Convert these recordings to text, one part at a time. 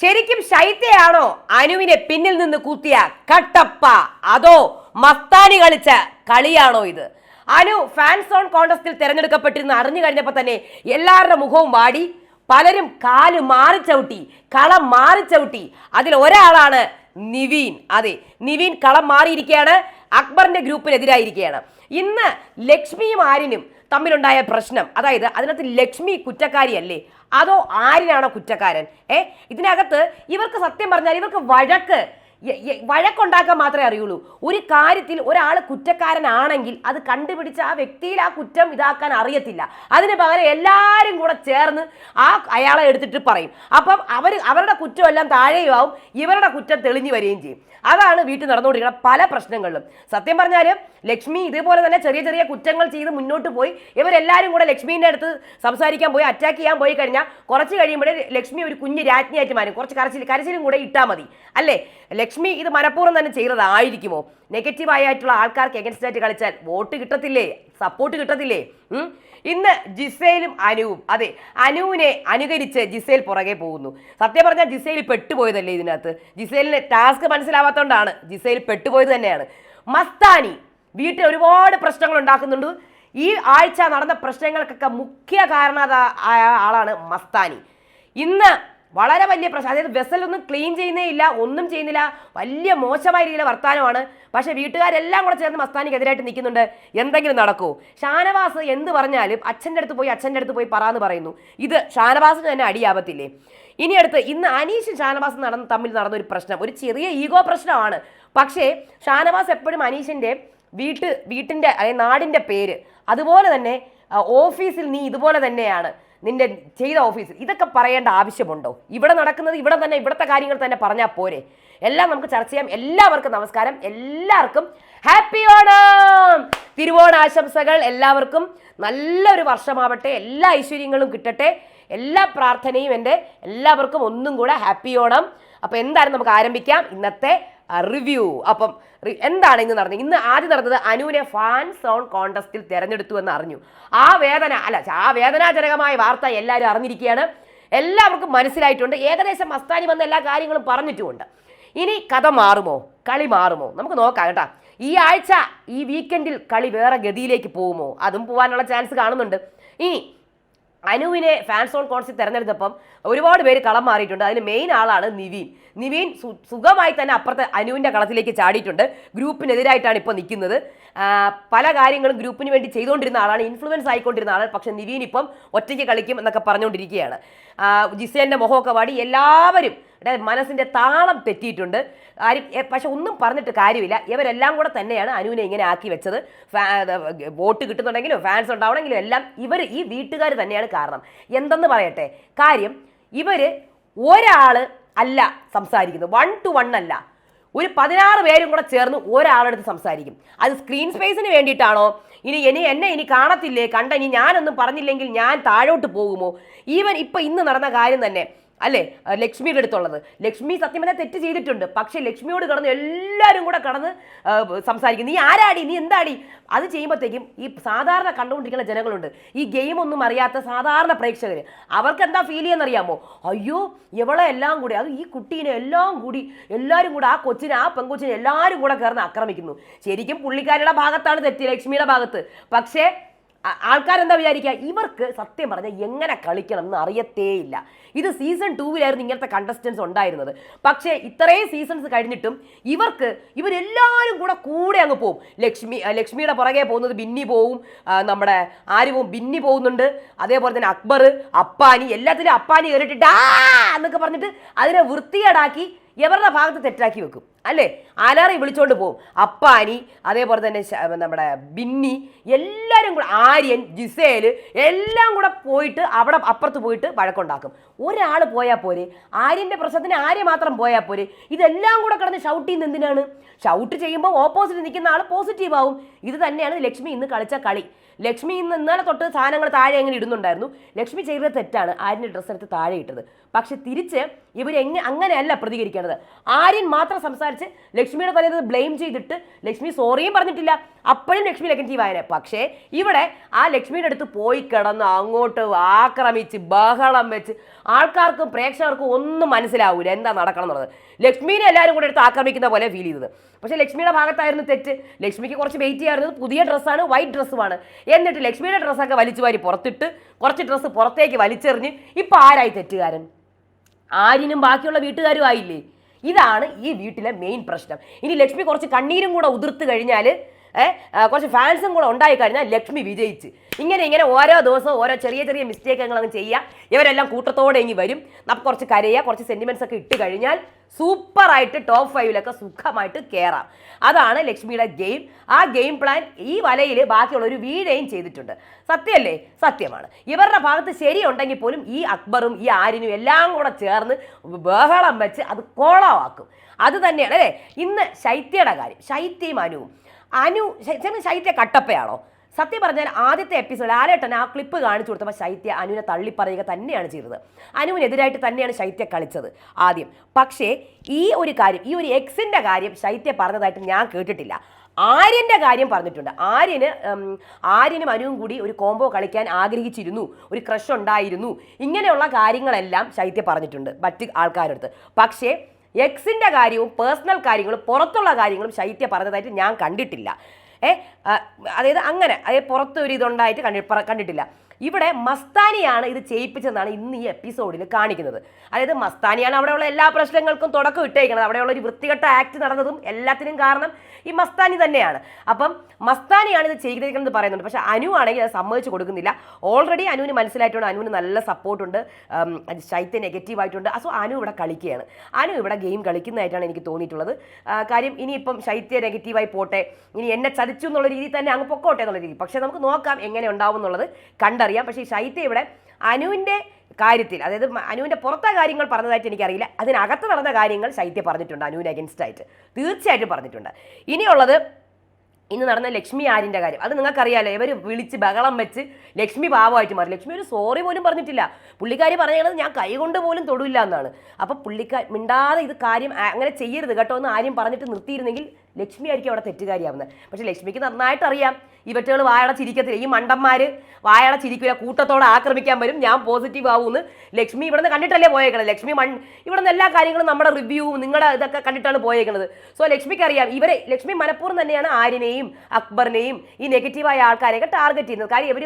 ശരിക്കും ശൈത്യയാണോ അനുവിനെ പിന്നിൽ നിന്ന് കൂത്തിയ കട്ടപ്പ? അതോ മസ്താനി കളിച്ച കളിയാണോ ഇത്? അനു ഫാൻസ് ഓൺ കോൺടസ്റ്റിൽ തിരഞ്ഞെടുക്കപ്പെട്ടിരുന്ന അറിഞ്ഞു കഴിഞ്ഞപ്പോൾ തന്നെ എല്ലാവരുടെ മുഖവും വാടി പലരും കാൽ മാറി ചവിട്ടി കളം മാറി ചവിട്ടി. അതിൽ ഒരാളാണ് നിവീൻ. അതെ നിവീൻ കളം മാറിയിരിക്കുകയാണ് അക്ബറിന്റെ ഗ്രൂപ്പിനെതിരായിരിക്കുകയാണ്. ഇന്ന് ലക്ഷ്മിയും ആര്യനും തമ്മിലുണ്ടായ പ്രശ്നം. അതായത് അതിനകത്ത് ലക്ഷ്മി കുറ്റക്കാരിയല്ലേ? അതോ ആരിനാണോ കുറ്റക്കാരൻ? ഏ? ഇതിനകത്ത് ഇവർക്ക് സത്യം പറഞ്ഞാൽ ഇവർക്ക് വഴക്ക് വഴക്കുണ്ടാക്കാൻ മാത്രമേ അറിയുള്ളൂ. ഒരു കാര്യത്തിൽ ഒരാൾ കുറ്റക്കാരനാണെങ്കിൽ അത് കണ്ടുപിടിച്ച് ആ വ്യക്തിയിൽ ആ കുറ്റം ഇതാക്കാൻ അറിയത്തില്ല. അതിന് പകരം എല്ലാവരും കൂടെ ചേർന്ന് ആ അയാളെ എടുത്തിട്ട് പറയും. അപ്പം അവർ അവരുടെ കുറ്റമെല്ലാം താഴെയുമാവും ഇവരുടെ കുറ്റം തെളിഞ്ഞു വരികയും ചെയ്യും. അതാണ് വീട്ടിൽ നടന്നുകൊണ്ടിരിക്കുന്ന പല പ്രശ്നങ്ങളിലും. സത്യം പറഞ്ഞാൽ ലക്ഷ്മി ഇതേപോലെ തന്നെ ചെറിയ ചെറിയ കുറ്റങ്ങൾ ചെയ്ത് മുന്നോട്ട് പോയി. ഇവരെല്ലാവരും കൂടെ ലക്ഷ്മീന്റെ അടുത്ത് സംസാരിക്കാൻ പോയി അറ്റാക്ക് ചെയ്യാൻ പോയി കഴിഞ്ഞാൽ കുറച്ച് കഴിയുമ്പോഴേ ലക്ഷ്മി ഒരു കുഞ്ഞ് രാജ്ഞിയായിട്ട് മാറും. കുറച്ച് കരച്ചിൽ കരച്ചിലും കൂടെ ഇട്ടാൽ മതി. അല്ലേ? ലക്ഷ്മി ഇത് മനഃപൂർവം തന്നെ ചെയ്തതായിരിക്കുമോ? നെഗറ്റീവ് ആയിട്ടുള്ള ആൾക്കാർക്ക് എഗൻസ്റ്റ് ആയിട്ട് കളിച്ചാൽ വോട്ട് കിട്ടത്തില്ലേ? സപ്പോർട്ട് കിട്ടത്തില്ലേ? ഇന്ന് ജിസയിലും അനുവും അതെ അനുവിനെ അനുകരിച്ച് ജിസേൽ പുറകെ പോകുന്നു. സത്യം പറഞ്ഞാൽ ജിസയിൽ പെട്ടുപോയതല്ലേ ഇതിനകത്ത്? ജിസേലിന് ടാസ്ക് മനസ്സിലാവാത്തതുകൊണ്ടാണ് ജിസേൽ പെട്ടുപോയത് തന്നെയാണ്. മസ്താനി വീട്ടിൽ ഒരുപാട് പ്രശ്നങ്ങൾ ഉണ്ടാക്കുന്നുണ്ട്. ഈ ആഴ്ച നടന്ന പ്രശ്നങ്ങൾക്കൊക്കെ മുഖ്യ കാരണ ആളാണ് മസ്താനി. ഇന്ന് വളരെ വലിയ പ്രശ്നം. അതായത് വെസലൊന്നും ക്ലീൻ ചെയ്യുന്നേ ഇല്ല ഒന്നും ചെയ്യുന്നില്ല. വലിയ മോശമായ രീതിയിലെ വർത്തമാനമാണ് പക്ഷേ വീട്ടുകാരെല്ലാം കൂടെ ചേർന്ന് മസ്താനിക്കെതിരായിട്ട് നിൽക്കുന്നുണ്ട്. എന്തെങ്കിലും നടക്കൂ. ഷാനവാസ് എന്ത് പറഞ്ഞാലും അച്ഛന്റെ അടുത്ത് പോയി അച്ഛന്റെ അടുത്ത് പോയി പറയാന്ന് പറയുന്നു. ഇത് ഷാനവാസിന് തന്നെ അടിയാവത്തില്ലേ ഇനി അടുത്ത് ഇന്ന് അനീഷും ഷാനവാസും നടന്ന് തമ്മിൽ നടന്ന ഒരു പ്രശ്നം. ഒരു ചെറിയ ഈഗോ പ്രശ്നമാണ്. പക്ഷേ ഷാനവാസ് എപ്പോഴും അനീഷിന്റെ വീട്ട് വീട്ടിന്റെ അതായത് നാടിന്റെ പേര്. അതുപോലെ തന്നെ ഓഫീസിൽ നീ ഇതുപോലെ തന്നെയാണ്. നിന്റെ ചെയ്ത ഓഫീസിൽ ഇതൊക്കെ പറയേണ്ട ആവശ്യമുണ്ടോ? ഇവിടെ നടക്കുന്നത് ഇവിടെ തന്നെ ഇവിടുത്തെ കാര്യങ്ങൾ തന്നെ പറഞ്ഞാൽ പോരെ. എല്ലാം നമുക്ക് ചർച്ച ചെയ്യാം. എല്ലാവർക്കും നമസ്കാരം. എല്ലാവർക്കും ഹാപ്പി ഓണം! തിരുവോണാശംസകൾ എല്ലാവർക്കും നല്ലൊരു വർഷമാവട്ടെ. എല്ലാ ഐശ്വര്യങ്ങളും കിട്ടട്ടെ. എല്ലാ പ്രാർത്ഥനയും എന്റെ എല്ലാവർക്കും ഒന്നും കൂടെ ഹാപ്പി ഓണം. അപ്പോൾ എന്തായാലും നമുക്ക് ആരംഭിക്കാം. ഇന്നത്തെ റിവ്യൂ അപ്പം എന്താണ് ഇന്ന് നടന്നത്? ഇന്ന് ആദ്യം നടന്നത് അനുവിനെ ഫാൻ സോൺ കോണ്ടസ്റ്റിൽ തിരഞ്ഞെടുത്തു എന്ന് അറിഞ്ഞു. ആ വേദന അല്ല ആ വേദനാജനകമായ വാർത്ത എല്ലാവരും അറിഞ്ഞിരിക്കുകയാണ്. എല്ലാവർക്കും മനസ്സിലായിട്ടുണ്ട്. ഏകദേശം മസ്താനി വന്ന എല്ലാ കാര്യങ്ങളും പറഞ്ഞിട്ടുമുണ്ട്. ഇനി കഥ മാറുമോ? കളി മാറുമോ? നമുക്ക് നോക്കാം കേട്ടോ. ഈ ആഴ്ച ഈ വീക്കെൻഡിൽ കളി വേറെ ഗതിയിലേക്ക് പോകുമോ? അതും പോകാനുള്ള ചാൻസ് കാണുന്നുണ്ട്. ഇനി അനുവിനെ ഫാൻസ് ഓൺ കോൺസിൽ തെരഞ്ഞെടുത്തപ്പം ഒരുപാട് പേര് കളം മാറിയിട്ടുണ്ട്. അതിന് മെയിൻ ആളാണ് നിവീൻ. നിവീൻ സുഖമായി തന്നെ അപ്പുറത്തെ അനുവിന്റെ കളത്തിലേക്ക് ചാടിയിട്ടുണ്ട്. ഗ്രൂപ്പിനെതിരായിട്ടാണ് ഇപ്പോൾ നിൽക്കുന്നത്. പല കാര്യങ്ങളും ഗ്രൂപ്പിന് വേണ്ടി ചെയ്തുകൊണ്ടിരുന്ന ആളാണ് ഇൻഫ്ലുവൻസ് ആയിക്കൊണ്ടിരുന്ന ആളാണ്. പക്ഷെ നിവീൻ ഇപ്പം ഒറ്റയ്ക്ക് കളിക്കും എന്നൊക്കെ പറഞ്ഞുകൊണ്ടിരിക്കുകയാണ്. ജിസേന്റെ മുഖമൊക്കെ വാടി എല്ലാവരും മനസ്സിന്റെ താളം തെറ്റിയിട്ടുണ്ട്. ആരും പക്ഷെ ഒന്നും പറഞ്ഞിട്ട് കാര്യമില്ല. ഇവരെല്ലാം കൂടെ തന്നെയാണ് അനുവിനെ ഇങ്ങനെ ആക്കി വെച്ചത്. വോട്ട് കിട്ടുന്നുണ്ടെങ്കിലും ഫാൻസ് ഉണ്ടാവണമെങ്കിലും എല്ലാം ഇവർ ഈ വീട്ടുകാർ തന്നെയാണ് കാരണം. എന്തെന്ന് പറയട്ടെ? കാര്യം ഇവർ ഒരാൾ അല്ല സംസാരിക്കുന്നത്. വൺ ടു വൺ അല്ല. ഒരു പതിനാറ് പേരും കൂടെ ചേർന്ന് ഒരാളെടുത്ത് സംസാരിക്കും. അത് സ്ക്രീൻ സ്പേസിന് വേണ്ടിയിട്ടാണോ? ഇനി ഇനി എന്നെ ഇനി കാണത്തില്ലേ? കണ്ട ഇനി ഞാനൊന്നും പറഞ്ഞില്ലെങ്കിൽ ഞാൻ താഴോട്ട് പോകുമോ? ഈവൻ ഇപ്പം ഇന്ന് നടന്ന കാര്യം തന്നെ. അല്ലേ? ലക്ഷ്മിയുടെ അടുത്തുള്ളത്. ലക്ഷ്മി സത്യം പറഞ്ഞാൽ തെറ്റ് ചെയ്തിട്ടുണ്ട്. പക്ഷേ ലക്ഷ്മിയോട് കടന്ന് എല്ലാവരും കൂടെ കടന്ന് സംസാരിക്കും നീ ആരാടി? നീ എന്താടി? അത് ചെയ്യുമ്പോഴത്തേക്കും ഈ സാധാരണ കണ്ടുകൊണ്ടിരിക്കുന്ന ജനങ്ങളുണ്ട്. ഈ ഗെയിം ഒന്നും അറിയാത്ത സാധാരണ പ്രേക്ഷകർ അവർക്ക് എന്താ ഫീൽ ചെയ്യുന്നറിയാമോ? അയ്യോ ഇവളെ എല്ലാം കൂടി അത് ഈ കുട്ടീനെ എല്ലാം കൂടി എല്ലാവരും കൂടെ ആ കൊച്ചിനെ ആ പെങ്കൊച്ചിനെ എല്ലാവരും കൂടെ കയറുന്ന ആക്രമിക്കുന്നു. ശരിക്കും പുള്ളിക്കാരുടെ ഭാഗത്താണ് തെറ്റ് ലക്ഷ്മിയുടെ ഭാഗത്ത്. പക്ഷേ ആൾക്കാരെന്താ വിചാരിക്കുക? ഇവർക്ക് സത്യം പറഞ്ഞാൽ എങ്ങനെ കളിക്കണം എന്ന് അറിയത്തേയില്ല. ഇത് സീസൺ ടൂവിലായിരുന്നു ഇങ്ങനത്തെ കണ്ടസ്റ്റൻസ് ഉണ്ടായിരുന്നത്. പക്ഷേ ഇത്രയും സീസൺസ് കഴിഞ്ഞിട്ടും ഇവർക്ക് ഇവരെല്ലാവരും കൂടെ കൂടെ അങ്ങ് പോവും. ലക്ഷ്മി ലക്ഷ്മിയുടെ പുറകെ പോകുന്നത് ബിന്നി പോവും. നമ്മുടെ ആര് പോവും ബിന്നി പോകുന്നുണ്ട്. അതേപോലെ തന്നെ അക്ബർ അപ്പാനി എല്ലാത്തിലും അപ്പാനി കയറിയിട്ട് ആ! എന്നൊക്കെ പറഞ്ഞിട്ട് അതിനെ വൃത്തികേടാക്കി ഇവരുടെ ഭാഗത്ത് തെറ്റാക്കി വെക്കും. അല്ലേ? ആലാറി വിളിച്ചോണ്ട് പോകും അപ്പാനി അതേപോലെ തന്നെ നമ്മുടെ ബിന്നി എല്ലാവരും കൂടെ ആര്യൻ ജിസേൽ എല്ലാം കൂടെ പോയിട്ട് അവിടെ അപ്പുറത്ത് പോയിട്ട് വഴക്കുണ്ടാക്കും. ഒരാൾ പോയാൽ പോരെ? ആര്യന്റെ പ്രശ്നത്തിന് ആര്യ മാത്രം പോയാൽ പോരെ? ഇതെല്ലാം കൂടെ കിടന്ന് ഷൗട്ട് ചെയ്യുന്ന എന്തിനാണ്? ഷൗട്ട് ചെയ്യുമ്പോൾ ഓപ്പോസിറ്റ് നിൽക്കുന്ന ആൾ പോസിറ്റീവ് ആവും. ഇത് തന്നെയാണ് ലക്ഷ്മി ഇന്ന് കളിച്ച കളി. ലക്ഷ്മി ഇന്ന് ഇന്നലെ തൊട്ട് സാധനങ്ങൾ താഴെ എങ്ങനെ ഇടുന്നുണ്ടായിരുന്നു? ലക്ഷ്മി ചെയ്തത് തെറ്റാണ്. ആര്യന്റെ ഡ്രസ്സ് എടുത്ത് താഴെ ഇട്ടത്. പക്ഷെ തിരിച്ച് ഇവർ എങ്ങനെ അങ്ങനെയല്ല പ്രതികരിക്കേണ്ടത്. ആര്യൻ മാത്രം സംസാരിച്ച് ലക്ഷ്മിയുടെ തലയിൽ ബ്ലെയിം ചെയ്തിട്ട് ലക്ഷ്മി സോറിയും പറഞ്ഞിട്ടില്ല. അപ്പോഴും ലക്ഷ്മി നെഗറ്റീവ് ആയനെ. പക്ഷേ ഇവിടെ ആ ലക്ഷ്മിയുടെ അടുത്ത് പോയി കിടന്ന് അങ്ങോട്ട് ആക്രമിച്ച് ബഹളം വെച്ച് ആൾക്കാർക്കും പ്രേക്ഷകർക്കും ഒന്നും മനസ്സിലാവൂല. എന്താ നടക്കണം എന്നുള്ളത് ലക്ഷ്മീനെ എല്ലാവരും കൂടെ എടുത്ത് ആക്രമിക്കുന്ന പോലെ ഫീൽ ചെയ്തത്. പക്ഷേ ലക്ഷ്മിയുടെ ഭാഗത്തായിരുന്നു തെറ്റ്. ലക്ഷ്മിക്ക് കുറച്ച് വെയിറ്റ് ചെയ്യാറുന്നത് പുതിയ ഡ്രസ്സാണ് വൈറ്റ് ഡ്രസ്സുമാണ് എന്നിട്ട് ലക്ഷ്മിയുടെ ഡ്രസ്സൊക്കെ വലിച്ചു വാരി പുറത്തിട്ട് കുറച്ച് ഡ്രസ്സ് പുറത്തേക്ക് വലിച്ചെറിഞ്ഞ് ഇപ്പോൾ ആരായി തെറ്റുകാരൻ? ആരിനും ബാക്കിയുള്ള വീട്ടുകാരും ആയില്ലേ? ഇതാണ് ഈ വീട്ടിലെ മെയിൻ പ്രശ്നം. ഇനി ലക്ഷ്മി കുറച്ച് കണ്ണീരും കൂടെ ഉതിർത്ത് കഴിഞ്ഞാൽ കുറച്ച് ഫാൻസും കൂടെ ഉണ്ടായി കഴിഞ്ഞാൽ ലക്ഷ്മി വിജയിച്ച്. ഇങ്ങനെ ഇങ്ങനെ ഓരോ ദിവസവും ഓരോ ചെറിയ ചെറിയ മിസ്റ്റേക്കുകൾ അങ്ങ് ചെയ്യുക ഇവരെല്ലാം കൂട്ടത്തോടെ ഇങ്ങി വരും. അപ്പം കുറച്ച് കരയുക കുറച്ച് സെന്റിമെൻസ് ഒക്കെ ഇട്ട് കഴിഞ്ഞാൽ സൂപ്പറായിട്ട് ടോപ്പ് ഫൈവിലൊക്കെ സുഖമായിട്ട് കയറാം അതാണ് ലക്ഷ്മിയുടെ ഗെയിം. ആ ഗെയിം പ്ലാൻ ഈ വലയിൽ ബാക്കിയുള്ള ഒരു വീഴയും ചെയ്തിട്ടുണ്ട്. സത്യമല്ലേ? സത്യമാണ്. ഇവരുടെ ഭാഗത്ത് ശരിയുണ്ടെങ്കിൽ പോലും ഈ അക്ബറും ഈ ആരിനും എല്ലാം കൂടെ ചേർന്ന് ബഹളം വെച്ച് അത് കോളമാക്കും. അത് തന്നെയാണ് അല്ലേ? ഇന്ന് ശൈത്യയുടെ കാര്യം. ശൈത്യയും അനുവും. അനു ശൈ- ശൈത്യ കട്ടപ്പയാണോ? സത്യം പറഞ്ഞാൽ ആദ്യത്തെ എപ്പിസോഡ് ആരേട്ടൻ ആ ക്ലിപ്പ് കാണിച്ചു കൊടുത്തപ്പോൾ ശൈത്യ അനുവിനെ തള്ളിപ്പറയുക തന്നെയാണ് ചെയ്തത്. അനുവിനെതിരായിട്ട് തന്നെയാണ് ശൈത്യ കളിച്ചത് ആദ്യം. പക്ഷേ ഈ ഒരു കാര്യം ഈ ഒരു എക്സിന്റെ കാര്യം ശൈത്യ പറഞ്ഞതായിട്ട് ഞാൻ കേട്ടിട്ടില്ല. ആര്യന്റെ കാര്യം പറഞ്ഞിട്ടുണ്ട്. ആര്യന് ആര്യനും അനുവും കൂടി ഒരു കോംബോ കളിക്കാൻ ആഗ്രഹിച്ചിരുന്നു. ഒരു ക്രഷ് ഉണ്ടായിരുന്നു. ഇങ്ങനെയുള്ള കാര്യങ്ങളെല്ലാം ശൈത്യ പറഞ്ഞിട്ടുണ്ട് മറ്റ് ആൾക്കാരടുത്ത് പക്ഷേ എക്സിന്റെ കാര്യവും പേഴ്സണൽ കാര്യങ്ങളും പുറത്തുള്ള കാര്യങ്ങളും ശൈത്യ പറഞ്ഞതായിട്ട് ഞാൻ കണ്ടിട്ടില്ല. ഏ അതായത് അങ്ങനെ അതായത് പുറത്ത് ഒരു ഇതുണ്ടായിട്ട് കണ്ടി കണ്ടിട്ടില്ല. ഇവിടെ മസ്താനിയാണ് ഇത് ചെയ്യിപ്പിച്ചതെന്നാണ് ഇന്ന് ഈ എപ്പിസോഡിൽ കാണിക്കുന്നത്. അതായത് മസ്താനിയാണ് അവിടെയുള്ള എല്ലാ പ്രശ്നങ്ങൾക്കും തുടക്കം ഇട്ടേക്കുന്നത്. അവിടെയുള്ള ഒരു വൃത്തികെട്ട ആക്ട് നടന്നതും എല്ലാത്തിനും കാരണം ഈ മസ്താനി തന്നെയാണ്. അപ്പം മസ്താനിയാണ് ഇത് ചെയ്തിരിക്കുന്നത് പറയുന്നുണ്ട്. പക്ഷേ അനു ആണെങ്കിൽ അത് സമ്മതിച്ചു കൊടുക്കുന്നില്ല. ഓൾറെഡി അനുവിന് മനസ്സിലായിട്ടുണ്ട്. അനുവിന് നല്ല സപ്പോർട്ടുണ്ട് ശൈത്യ നെഗറ്റീവ് ആയിട്ടുണ്ട്. സോ അനു ഇവിടെ കളിക്കുകയാണ്. അനു ഇവിടെ ഗെയിം കളിക്കുന്നതായിട്ടാണ് എനിക്ക് തോന്നിയിട്ടുള്ളത്. കാര്യം ഇനിയിപ്പം ശൈത്യ നെഗറ്റീവായി പോട്ടെ. ഇനി എന്നെ ചതിച്ചു എന്നുള്ള രീതിയിൽ തന്നെ അങ്ങ് പൊക്കോട്ടെ എന്നുള്ള രീതി. പക്ഷേ നമുക്ക് നോക്കാം എങ്ങനെ ഉണ്ടാവും എന്നുള്ളത് കണ്ടറിയാം പക്ഷേ ഈ ഇവിടെ അനുവിന്റെ കാര്യത്തിൽ അതായത് അനുവിന്റെ പുറത്തെ കാര്യങ്ങൾ പറഞ്ഞതായിട്ട് എനിക്കറിയില്ല. അതിനകത്ത് നടന്ന കാര്യങ്ങൾ ശൈത്യ പറഞ്ഞിട്ടുണ്ട് അനുവിന് അഗൻസ്റ്റ് ആയിട്ട്. തീർച്ചയായിട്ടും പറഞ്ഞിട്ടുണ്ട്. ഇനിയുള്ളത് ഇന്ന് നടന്ന ലക്ഷ്മി ആര്യന്റെ കാര്യം. അത് നിങ്ങൾക്കറിയാലോ ഇവർ വിളിച്ച് ബഹളം വെച്ച് ലക്ഷ്മി പാവമായിട്ട് മാറി. ലക്ഷ്മി ഒരു സോറി പോലും പറഞ്ഞിട്ടില്ല. പുള്ളിക്കാരി പറഞ്ഞത് ഞാൻ കൈകൊണ്ട് പോലും തൊടില്ല എന്നാണ്. അപ്പോൾ പുള്ളിക്കാർ മിണ്ടാതെ ഇത് കാര്യം അങ്ങനെ ചെയ്യരുത് കേട്ടോ എന്ന് ആരും പറഞ്ഞിട്ട് നിർത്തിയിരുന്നെങ്കിൽ ലക്ഷ്മി ആയിരിക്കും അവിടെ തെറ്റുകാരിയാവുന്നത്. പക്ഷേ ലക്ഷ്മിക്ക് നന്നായിട്ട് അറിയാം ഇവറ്റകൾ വായട ചിരിക്കത്തില്ല. ഈ മണ്ടന്മാർ വായട ചിരിക്കില്ല കൂട്ടത്തോടെ ആക്രമിക്കാൻ വരും. ഞാൻ പോസിറ്റീവ് ആവുമെന്ന് ലക്ഷ്മി ഇവിടെ നിന്ന് കണ്ടിട്ടല്ലേ പോയേക്കണത്? ലക്ഷ്മി മൺ ഇവിടെ നിന്ന് എല്ലാ കാര്യങ്ങളും നമ്മുടെ റിവ്യൂവും നിങ്ങളുടെ ഇതൊക്കെ കണ്ടിട്ടാണ് പോയേക്കുന്നത് സോ ലക്ഷ്മിക്ക് അറിയാം ഇവരെ ലക്ഷ്മി മനഃപൂർവം തന്നെയാണ് ആര്യനെയും അക്ബറിനെയും ഈ നെഗറ്റീവായ ആൾക്കാരെയൊക്കെ ടാർഗറ്റ് ചെയ്യുന്നത്. കാര്യം ഇവർ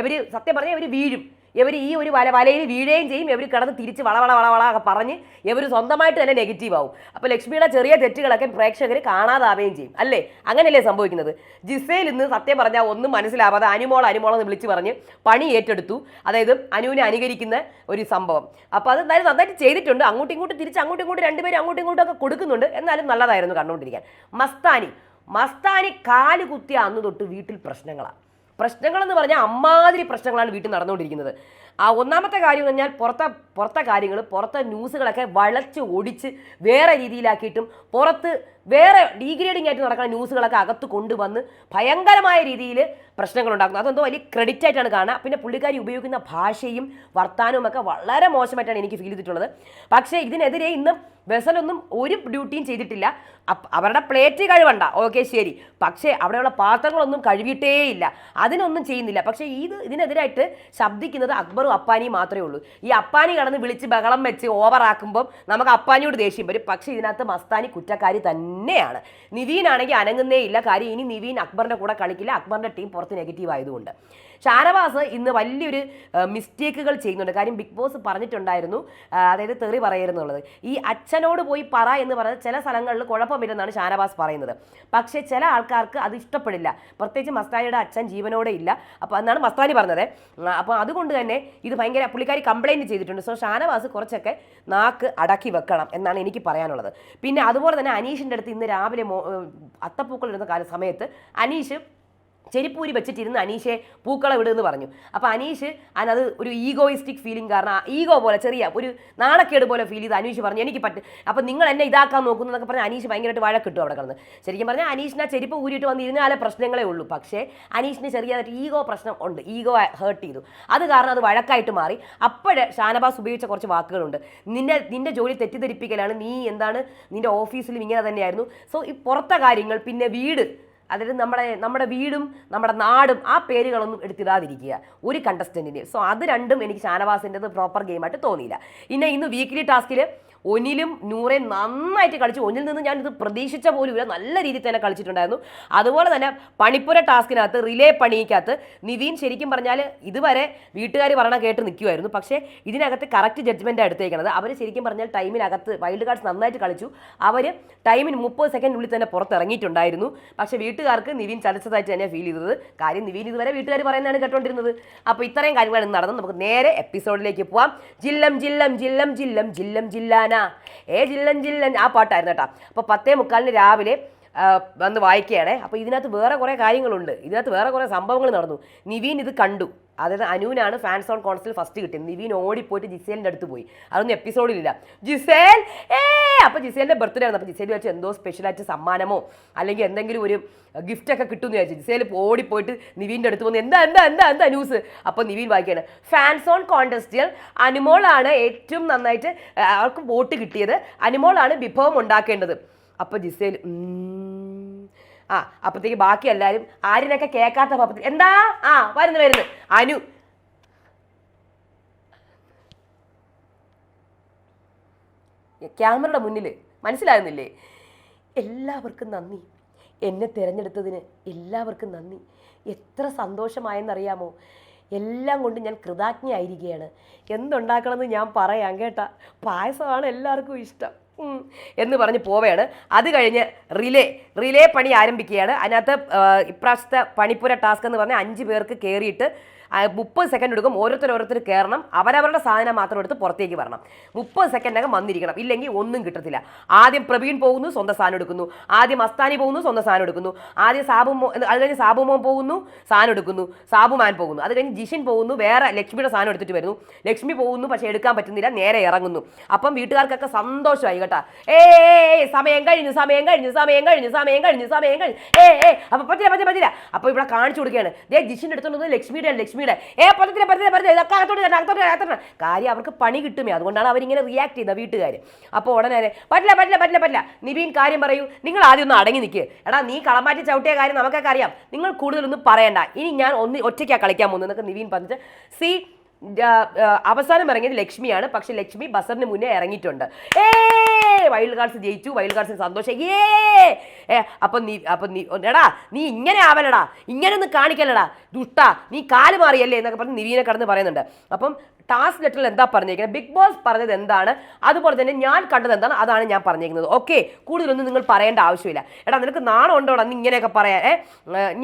ഇവർ സത്യം പറഞ്ഞാൽ ഇവർ വീഴും. ഇവർ ഈ ഒരു വല വലയിൽ വീഴുകയും ചെയ്യും. ഇവർ കിടന്ന് തിരിച്ച് വളവള വള വള വള ഒക്കെ പറഞ്ഞ് ഇവർ സ്വന്തമായിട്ട് തന്നെ നെഗറ്റീവ് ആവും. അപ്പോൾ ലക്ഷ്മിയുടെ ചെറിയ തെറ്റുകളൊക്കെ പ്രേക്ഷകർ കാണാതാവുകയും ചെയ്യും. അല്ലേ? അങ്ങനെയല്ലേ സംഭവിക്കുന്നത്. ജിസയിൽ ഇന്ന് സത്യം പറഞ്ഞാൽ ഒന്നും മനസ്സിലാവാതെ അനുമോൾ അനുമോൾ എന്ന് വിളിച്ച് പറഞ്ഞ് പണി ഏറ്റെടുത്തു. അതായത് അനുവിനെ അനുകരിക്കുന്ന ഒരു സംഭവം. അപ്പോൾ അത് എന്തായാലും നന്നായിട്ട് ചെയ്തിട്ടുണ്ട്. അങ്ങോട്ടും ഇങ്ങോട്ടും തിരിച്ച് അങ്ങോട്ടും ഇങ്ങോട്ടും രണ്ടുപേരും അങ്ങോട്ടും ഇങ്ങോട്ടും ഒക്കെ കൊടുക്കുന്നുണ്ട്. എന്നാലും നല്ലതായിരുന്നു കണ്ടുകൊണ്ടിരിക്കാൻ മസ്താനി. മസ്താനി കാൽ കുത്തിയ അന്ന് തൊട്ട് വീട്ടിൽ പ്രശ്നങ്ങളാണ് പ്രശ്നങ്ങളെന്ന് പറഞ്ഞാൽ അമ്മാതിരി പ്രശ്നങ്ങളാണ് വീട്ടിൽ നടന്നുകൊണ്ടിരിക്കുന്നത്. ആ ഒന്നാമത്തെ കാര്യം എന്ന് പറഞ്ഞാൽ പുറത്തെ പുറത്തെ കാര്യങ്ങൾ പുറത്തെ ന്യൂസുകളൊക്കെ വളച്ച് ഒടിച്ച് വേറെ രീതിയിലാക്കിയിട്ടും പുറത്ത് വേറെ ഡീഗ്രേഡിംഗ് ആയിട്ട് നടക്കുന്ന ന്യൂസുകളൊക്കെ അകത്ത് കൊണ്ടുവന്ന് ഭയങ്കരമായ രീതിയിൽ പ്രശ്നങ്ങൾ ഉണ്ടാക്കുന്നു അതെന്തോ വലിയ ക്രെഡിറ്റ് ആയിട്ടാണ് കാണുക. പിന്നെ പുള്ളിക്കാരി ഉപയോഗിക്കുന്ന ഭാഷയും വർത്താനവും ഒക്കെ വളരെ മോശമായിട്ടാണ് എനിക്ക് ഫീൽ ചെയ്തിട്ടുള്ളത്. പക്ഷേ ഇതിനെതിരെ ഇന്ന് വെസലൊന്നും ഒരു ഡ്യൂട്ടിയും ചെയ്തിട്ടില്ല. അവരുടെ പ്ലേറ്റ് കഴിവണ്ട. ഓക്കെ ശരി. പക്ഷേ അവിടെയുള്ള പാത്രങ്ങളൊന്നും കഴുകിയിട്ടേയില്ല. അതിനൊന്നും ചെയ്യുന്നില്ല. പക്ഷേ ഇത് ഇതിനെതിരായിട്ട് ശബ്ദിക്കുന്നത് അക്ബറും അപ്പാനിയും മാത്രമേ ഉള്ളൂ. ഈ അപ്പാനി കടന്ന് വിളിച്ച് ബഹളം വെച്ച് ഓവറാക്കുമ്പം നമുക്ക് അപ്പാനിയോട് ദേഷ്യം വരും. പക്ഷേ ഇതിനകത്ത് മസ്താനി കുറ്റക്കാരി തന്നെയാണ്. നിവീനാണെങ്കിൽ അനങ്ങുന്നേ ഇല്ല കാര്യം ഇനി നിവീൻ അക്ബറിന്റെ കൂടെ കളിക്കില്ല. അക്ബറിന്റെ ടീം പുറത്ത് നെഗറ്റീവ് ആയതുകൊണ്ട്. ഷാനവാസ് ഇന്ന് വലിയൊരു മിസ്റ്റേക്കുകൾ ചെയ്യുന്നുണ്ട്. കാര്യം ബിഗ് ബോസ് പറഞ്ഞിട്ടുണ്ടായിരുന്നു. അതായത് തെറി പറയരുന്നുള്ളത്. ഈ അച്ഛനോട് പോയി പറ എന്ന് പറഞ്ഞാൽ ചില സ്ഥലങ്ങളിൽ കുഴപ്പമില്ലെന്നാണ് ഷാനവാസ് പറയുന്നത്. പക്ഷേ ചില ആൾക്കാർക്ക് അത് ഇഷ്ടപ്പെടില്ല. പ്രത്യേകിച്ച് മസ്താനിയുടെ അച്ഛൻ ജീവനോടെ ഇല്ല. അപ്പോൾ എന്നാണ് മസ്താനി പറഞ്ഞത്. അപ്പോൾ അതുകൊണ്ട് തന്നെ ഇത് ഭയങ്കര പുള്ളിക്കാരി കംപ്ലൈന്റ് ചെയ്തിട്ടുണ്ട്. സോ ഷാനവാസ് കുറച്ചൊക്കെ നാക്ക് അടക്കി വെക്കണം എന്നാണ് എനിക്ക് പറയാനുള്ളത്. പിന്നെ അതുപോലെ തന്നെ അനീഷിന്റെ അടുത്ത് ഇന്ന് രാവിലെ ഇടുന്ന കാല സമയത്ത് അനീഷ് ചെരിപ്പൂരി വെച്ചിട്ടിരുന്ന് അനീഷെ പൂക്കളെ വിടുമെന്ന് പറഞ്ഞു. അപ്പോൾ അനീഷ് അതിനത് ഒരു ഈഗോയിസ്റ്റിക് ഫീലിംഗ് കാരണം ഈഗോ പോലെ ചെറിയ ഒരു നാണക്കേട് പോലെ ഫീൽ ചെയ്ത് അനീഷ് പറഞ്ഞു എനിക്ക് പറ്റും അപ്പോൾ നിങ്ങൾ എന്നെ ഇതാക്കാൻ നോക്കുന്നു എന്നൊക്കെ പറഞ്ഞാൽ അനീഷ് ഭയങ്കരമായിട്ട് വഴ കിട്ടും അവിടെ കിടന്ന്. ശരിക്കും പറഞ്ഞാൽ അനീഷിനെ ചെരിപ്പ് ഊരിയിട്ട് വന്നിരുന്നാലേ പ്രശ്നങ്ങളേ ഉള്ളൂ. പക്ഷേ അനീഷിന് ചെറിയതായിട്ട് ഈഗോ പ്രശ്നം ഉണ്ട്. ഈഗോ ഹേർട്ട് ചെയ്തു. അത് കാരണം അത് വഴക്കായിട്ട് മാറി. അപ്പോഴേ ഷാനബാസ് ഉപയോഗിച്ച കുറച്ച് വാക്കുകളുണ്ട്. നിന്നെ നിന്റെ ജോലി തെറ്റിദ്ധരിപ്പിക്കലാണ്. നീ എന്താണ് നിന്റെ ഓഫീസിലും ഇങ്ങനെ തന്നെയായിരുന്നു. സോ ഈ പുറത്തെ കാര്യങ്ങൾ പിന്നെ വീട് അതായത് നമ്മുടെ നമ്മുടെ വീടും നമ്മുടെ നാടും ആ പേരുകളൊന്നും എടുത്തിടാതിരിക്കുക. ഒരു കണ്ടസ്റ്റന്റിന്റെ സോ അത് രണ്ടും എനിക്ക് ഷാനവാസിന്റെത് പ്രോപ്പർ ഗെയിമായിട്ട് തോന്നിയില്ല. പിന്നെ ഇന്ന് വീക്ക്ലി ടാസ്കിൽ ഒനിലും നൂറെ നന്നായിട്ട് കളിച്ചു ഒനിൽ നിന്ന് ഞാൻ ഇത് പ്രതീക്ഷിച്ച പോലും ഇല്ല. നല്ല രീതിയിൽ തന്നെ കളിച്ചിട്ടുണ്ടായിരുന്നു. അതുപോലെ തന്നെ പണിപ്പുര ടാസ്കിനകത്ത് റിലേ പണിക്കകത്ത് നിവീൻ ശരിക്കും പറഞ്ഞാൽ ഇതുവരെ വീട്ടുകാർ പറഞ്ഞ കേട്ട് നിൽക്കുമായിരുന്നു പക്ഷേ ഇതിനകത്ത് കറക്റ്റ് ജഡ്ജ്മെന്റ് എടുത്തേക്കണത്. അവർ ശരിക്കും പറഞ്ഞാൽ ടൈമിനകത്ത് വൈൽഡ് കാർഡ്സ് നന്നായിട്ട് കളിച്ചു. അവർ ടൈമിന് മുപ്പത് സെക്കൻഡിനുള്ളിൽ തന്നെ പുറത്തിറങ്ങിയിട്ടുണ്ടായിരുന്നു. പക്ഷേ വീട്ടുകാർക്ക് നിവീൻ ചലിച്ചതായിട്ട് തന്നെ ഫീൽ ചെയ്തത്. കാര്യം നിവീൻ ഇതുവരെ വീട്ടുകാർ പറയുന്നതാണ് കേട്ടോണ്ടിരുന്നത്. അപ്പോൾ ഇത്രയും കാര്യങ്ങളാണ് നടന്നത്. നമുക്ക് നേരെ എപ്പിസോഡിലേക്ക് പോവാം. ജില്ലം ജില്ലം ജില്ലം ജില്ലം ജില്ലം ജില്ലാന ഏ ജില്ലൻ ജില്ലൻ. ആ പാട്ടായിരുന്നു കേട്ടോ. അപ്പോൾ പത്തേ മുക്കാലിന് രാവിലെ വന്ന് വായിക്കുകയാണ്. അപ്പോൾ ഇതിനകത്ത് വേറെ കുറേ കാര്യങ്ങളുണ്ട്. ഇതിനകത്ത് വേറെ കുറേ സംഭവങ്ങൾ നടന്നു. നിവീൻ ഇത് കണ്ടു. അതായത് അനുവിനാണ് ഫാൻസ് ഓൺ കോൺസിൽ ഫസ്റ്റ് കിട്ടിയത്. നിവീൻ ഓടിപ്പോയിട്ട് ജിസേലിന്റെ അടുത്ത് പോയി. അതൊന്നും എപ്പിസോഡിലില്ല ജിസേൽ ഏ അപ്പോൾ ജിസേലിന്റെ ബർത്ത്ഡേ ആണ്. അപ്പോൾ ജിസേൽ വെച്ച് എന്തോ സ്പെഷ്യലായിട്ട് സമ്മാനമോ അല്ലെങ്കിൽ എന്തെങ്കിലും ഒരു ഗിഫ്റ്റൊക്കെ കിട്ടുമെന്ന് വിചാരിച്ചു. ജിസേൽ ഓടിപ്പോയിട്ട് നിവീന്റെ അടുത്ത് വന്ന് എന്താ എന്താ എന്താ എന്താ ന്യൂസ് അപ്പോൾ നിവീൻ വായിക്കുകയാണ്. ഫാൻസ് ഓൺ കോൺടെസ്റ്റിൽ അനുമോളാണ് ഏറ്റവും നന്നായിട്ട് അവർക്ക് വോട്ട് കിട്ടിയത്. അനുമോളാണ് വിഭവം ഉണ്ടാക്കേണ്ടത്. അപ്പോൾ ജിസേൽ ആ അപ്പത്തേക്ക് ബാക്കി എല്ലാവരും ആരിനൊക്കെ കേൾക്കാത്ത പാപ്പത്തിൽ എന്താ? ആ വരുന്നു വരുന്നു. അനു. ക്യാമറയുടെ മുന്നിൽ മനസ്സിലാകുന്നില്ലേ? എല്ലാവർക്കും നന്ദി. എന്നെ തിരഞ്ഞെടുത്തതിന് എല്ലാവർക്കും നന്ദി. എത്ര സന്തോഷമായെന്നറിയാമോ? എല്ലാം കൊണ്ട് ഞാൻ കൃതജ്ഞയായിരിക്കുകയാണ്. എന്തുണ്ടാക്കണമെന്ന് ഞാൻ പറയാം കേട്ടാ. പായസമാണ് എല്ലാവർക്കും ഇഷ്ടം. എന്ന് പറഞ്ഞ് പോവുകയാണ്. അത് കഴിഞ്ഞ് റിലേ റിലേ പണി ആരംഭിക്കുകയാണ്. അതിനകത്ത് ഇപ്രാവശ്യത്തെ പണിപ്പുര ടാസ്ക് എന്ന് പറഞ്ഞാൽ അഞ്ച് പേർക്ക് കയറിയിട്ട് മുപ്പത് സെക്കൻഡ് എടുക്കും ഓരോരുത്തർ ഓരോരുത്തർ കയറണം അവരവരുടെ സാധനം മാത്രം എടുത്ത് പുറത്തേക്ക് വരണം. മുപ്പത് സെക്കൻഡിനകം വന്നിരിക്കണം. ഇല്ലെങ്കിൽ ഒന്നും കിട്ടത്തില്ല. ആദ്യം പ്രവീൺ പോകുന്നു സ്വന്തം സാധനം എടുക്കുന്നു. ആദ്യം അസ്താനി പോകുന്നു സ്വന്തം സാധനം എടുക്കുന്നു. ആദ്യം സാബു അത് കഴിഞ്ഞ് സാബു മോൻ പോകുന്നു സാധനം എടുക്കുന്നു. സാബു മാൻ പോകുന്നു. അത് കഴിഞ്ഞ് ജിഷിൻ പോകുന്നു വേറെ ലക്ഷ്മിയുടെ സാധനം എടുത്തിട്ട് വരുന്നു. ലക്ഷ്മി പോകുന്നു പക്ഷേ എടുക്കാൻ പറ്റുന്നില്ല നേരെ ഇറങ്ങുന്നു. അപ്പം വീട്ടുകാർക്കൊക്കെ സന്തോഷമായി കേട്ടാ. ഏ സമയം കഴിഞ്ഞു സമയം കഴിഞ്ഞു സമയം കഴിഞ്ഞു സമയം കഴിഞ്ഞു സമയം കഴിഞ്ഞു. ഏ ഏ അപ്പം പറ്റില്ല പറ്റില്ല പറ്റില്ല. അപ്പോൾ ഇവിടെ കാണിച്ചു കൊടുക്കുകയാണ്. ദേ ജിഷിന്റെ അടുത്തുള്ളത് ലക്ഷ്മിയുടെ ലക്ഷ്മിയുടെ ഏ പറ്റത്തില്ല പറ്റത്തില്ല പറ്റില്ല ഇതൊക്കെ അകത്തോട്ട് തന്നെ അകത്തോട്ട് അകത്തോട്ട്. കാര്യം അവർക്ക് പണി കിട്ടുമേ അതുകൊണ്ടാണ് അവരിങ്ങനെ റിയാക്ട് ചെയ്തത് വീട്ടുകാർ അപ്പോൾ ഉടനെ പറ്റില്ല പറ്റില്ല പറ്റില്ല പറ്റില്ല. നിവീൻ കാര്യം പറയൂ. നിങ്ങൾ ആദ്യം ഒന്ന് അടങ്ങി നിൽക്കുക എടാ നീ കളമാറ്റി ചവിട്ടിയ കാര്യം നമുക്കൊക്കെ അറിയാം. നിങ്ങൾ കൂടുതലൊന്നും പറയണ്ട. ഇനി ഞാൻ ഒന്ന് ഒറ്റയ്ക്കാണ് കളിക്കാൻ പോകുന്നത് എന്നൊക്കെ നിവീൻ പറഞ്ഞിട്ട്. സി അവസാനം ഇറങ്ങിയത് ലക്ഷ്മിയാണ്. പക്ഷെ ലക്ഷ്മി ബസറിന് മുന്നേ ഇറങ്ങിയിട്ടുണ്ട്. ഏ വൈൽഡ് കാർഡ്സ് ജയിച്ചു. വൈൽഡ് കാർഡ്സിന് സന്തോഷം. ഏ ഏ അപ്പം നീ അപ്പം നീ എടാ നീ ഇങ്ങനെ ആവലടാ ഇങ്ങനെ ഒന്ന് കാണിക്കലടാ ദുഷ്ട നീ കാൽ മാറിയല്ലേ എന്നൊക്കെ പറഞ്ഞ് നിവീനെ കടന്ന് പറയുന്നുണ്ട്. അപ്പം ടാസ്ക് ലെറ്ററിൽ എന്താ പറഞ്ഞേക്കുന്നത് ബിഗ് ബോസ് പറഞ്ഞത് എന്താണ്? അതുപോലെ തന്നെ ഞാൻ കണ്ടത് എന്താണ്? അതാണ് ഞാൻ പറഞ്ഞേക്കുന്നത്. ഓക്കെ കൂടുതലൊന്നും നിങ്ങൾ പറയേണ്ട ആവശ്യമില്ല. എടാ നിനക്ക് നാണം ഉണ്ടോടാ നീ ഇങ്ങനെയൊക്കെ പറയാൻ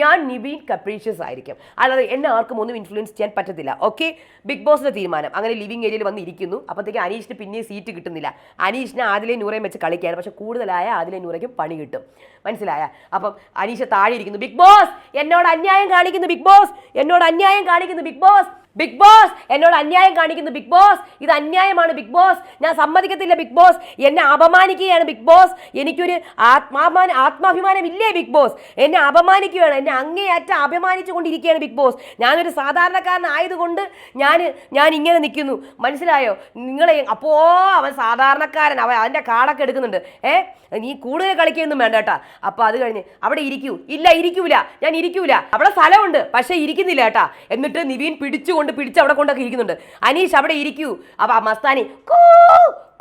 ഞാൻ നിവീൻ കപ്രീഷ്യസ് ആയിരിക്കും. അല്ലാതെ എന്നെ ആർക്കും ഒന്നും ഇൻഫ്ലുവൻസ് ചെയ്യാൻ പറ്റത്തില്ല. ഓക്കെ ബിഗ് ബോസിന്റെ തീരുമാനം. അങ്ങനെ ലിവിംഗ് ഏരിയയിൽ വന്ന് ഇരിക്കുന്നു. അപ്പോഴത്തേക്ക് അനീഷിന് പിന്നെ സീറ്റ് കിട്ടുന്നില്ല. അനീഷിനെ ആദിലെ നൂറയും വെച്ച് കളിക്കുകയാണ്. പക്ഷെ കൂടുതലായ ആദിലെ നൂറയ്ക്കും പണി കിട്ടും. മനസ്സിലായ? അപ്പം അനീഷ താഴെ ഇരിക്കുന്നു. ബിഗ് ബോസ് എന്നോട് അന്യായം കാണിക്കുന്നു ബിഗ് ബോസ് എന്നോട് അന്യായം കാണിക്കുന്നു ബിഗ് ബോസ്. ബിഗ് ബോസ് എന്നോട് അന്യായം കാണിക്കുന്നു ബിഗ് ബോസ് ഇത് അന്യായമാണ് ബിഗ് ബോസ് ഞാൻ സമ്മതിക്കത്തില്ല ബിഗ് ബോസ് എന്നെ അപമാനിക്കുകയാണ് ബിഗ് ബോസ് എനിക്കൊരു ആത്മാഭിമാനം ആത്മാഭിമാനം ഇല്ലേ ബിഗ് ബോസ് എന്നെ അപമാനിക്കുകയാണ് എന്നെ അങ്ങേയറ്റം അപമാനിച്ചു കൊണ്ടിരിക്കുകയാണ് ബിഗ് ബോസ് ഞാനൊരു സാധാരണക്കാരനായതുകൊണ്ട് ഞാൻ ഞാൻ ഇങ്ങനെ നിൽക്കുന്നു. മനസ്സിലായോ? നിങ്ങളെ അപ്പോ അവൻ സാധാരണക്കാരൻ അവൻ അതിന്റെ കാടൊക്കെ എടുക്കുന്നുണ്ട്. ഏ? നീ കൂടുതൽ കളിക്കുകയൊന്നും വേണ്ട കേട്ടാ. അപ്പോൾ അത് കഴിഞ്ഞ് അവിടെ ഇരിക്കൂ. ഇല്ല ഇരിക്കൂല. ഞാൻ ഇരിക്കൂല. അവിടെ സ്ഥലമുണ്ട് പക്ഷേ ഇരിക്കുന്നില്ല കേട്ടാ. എന്നിട്ട് നിവീൻ പിടിച്ചുകൊണ്ട് പിടിച്ച് അവിടെ കൊണ്ടൊക്കെ ഇരിക്കുന്നുണ്ട്. അനീഷ് അവിടെ ഇരിക്കൂ. അപ്പൊ ആ മസ്താനി കൂ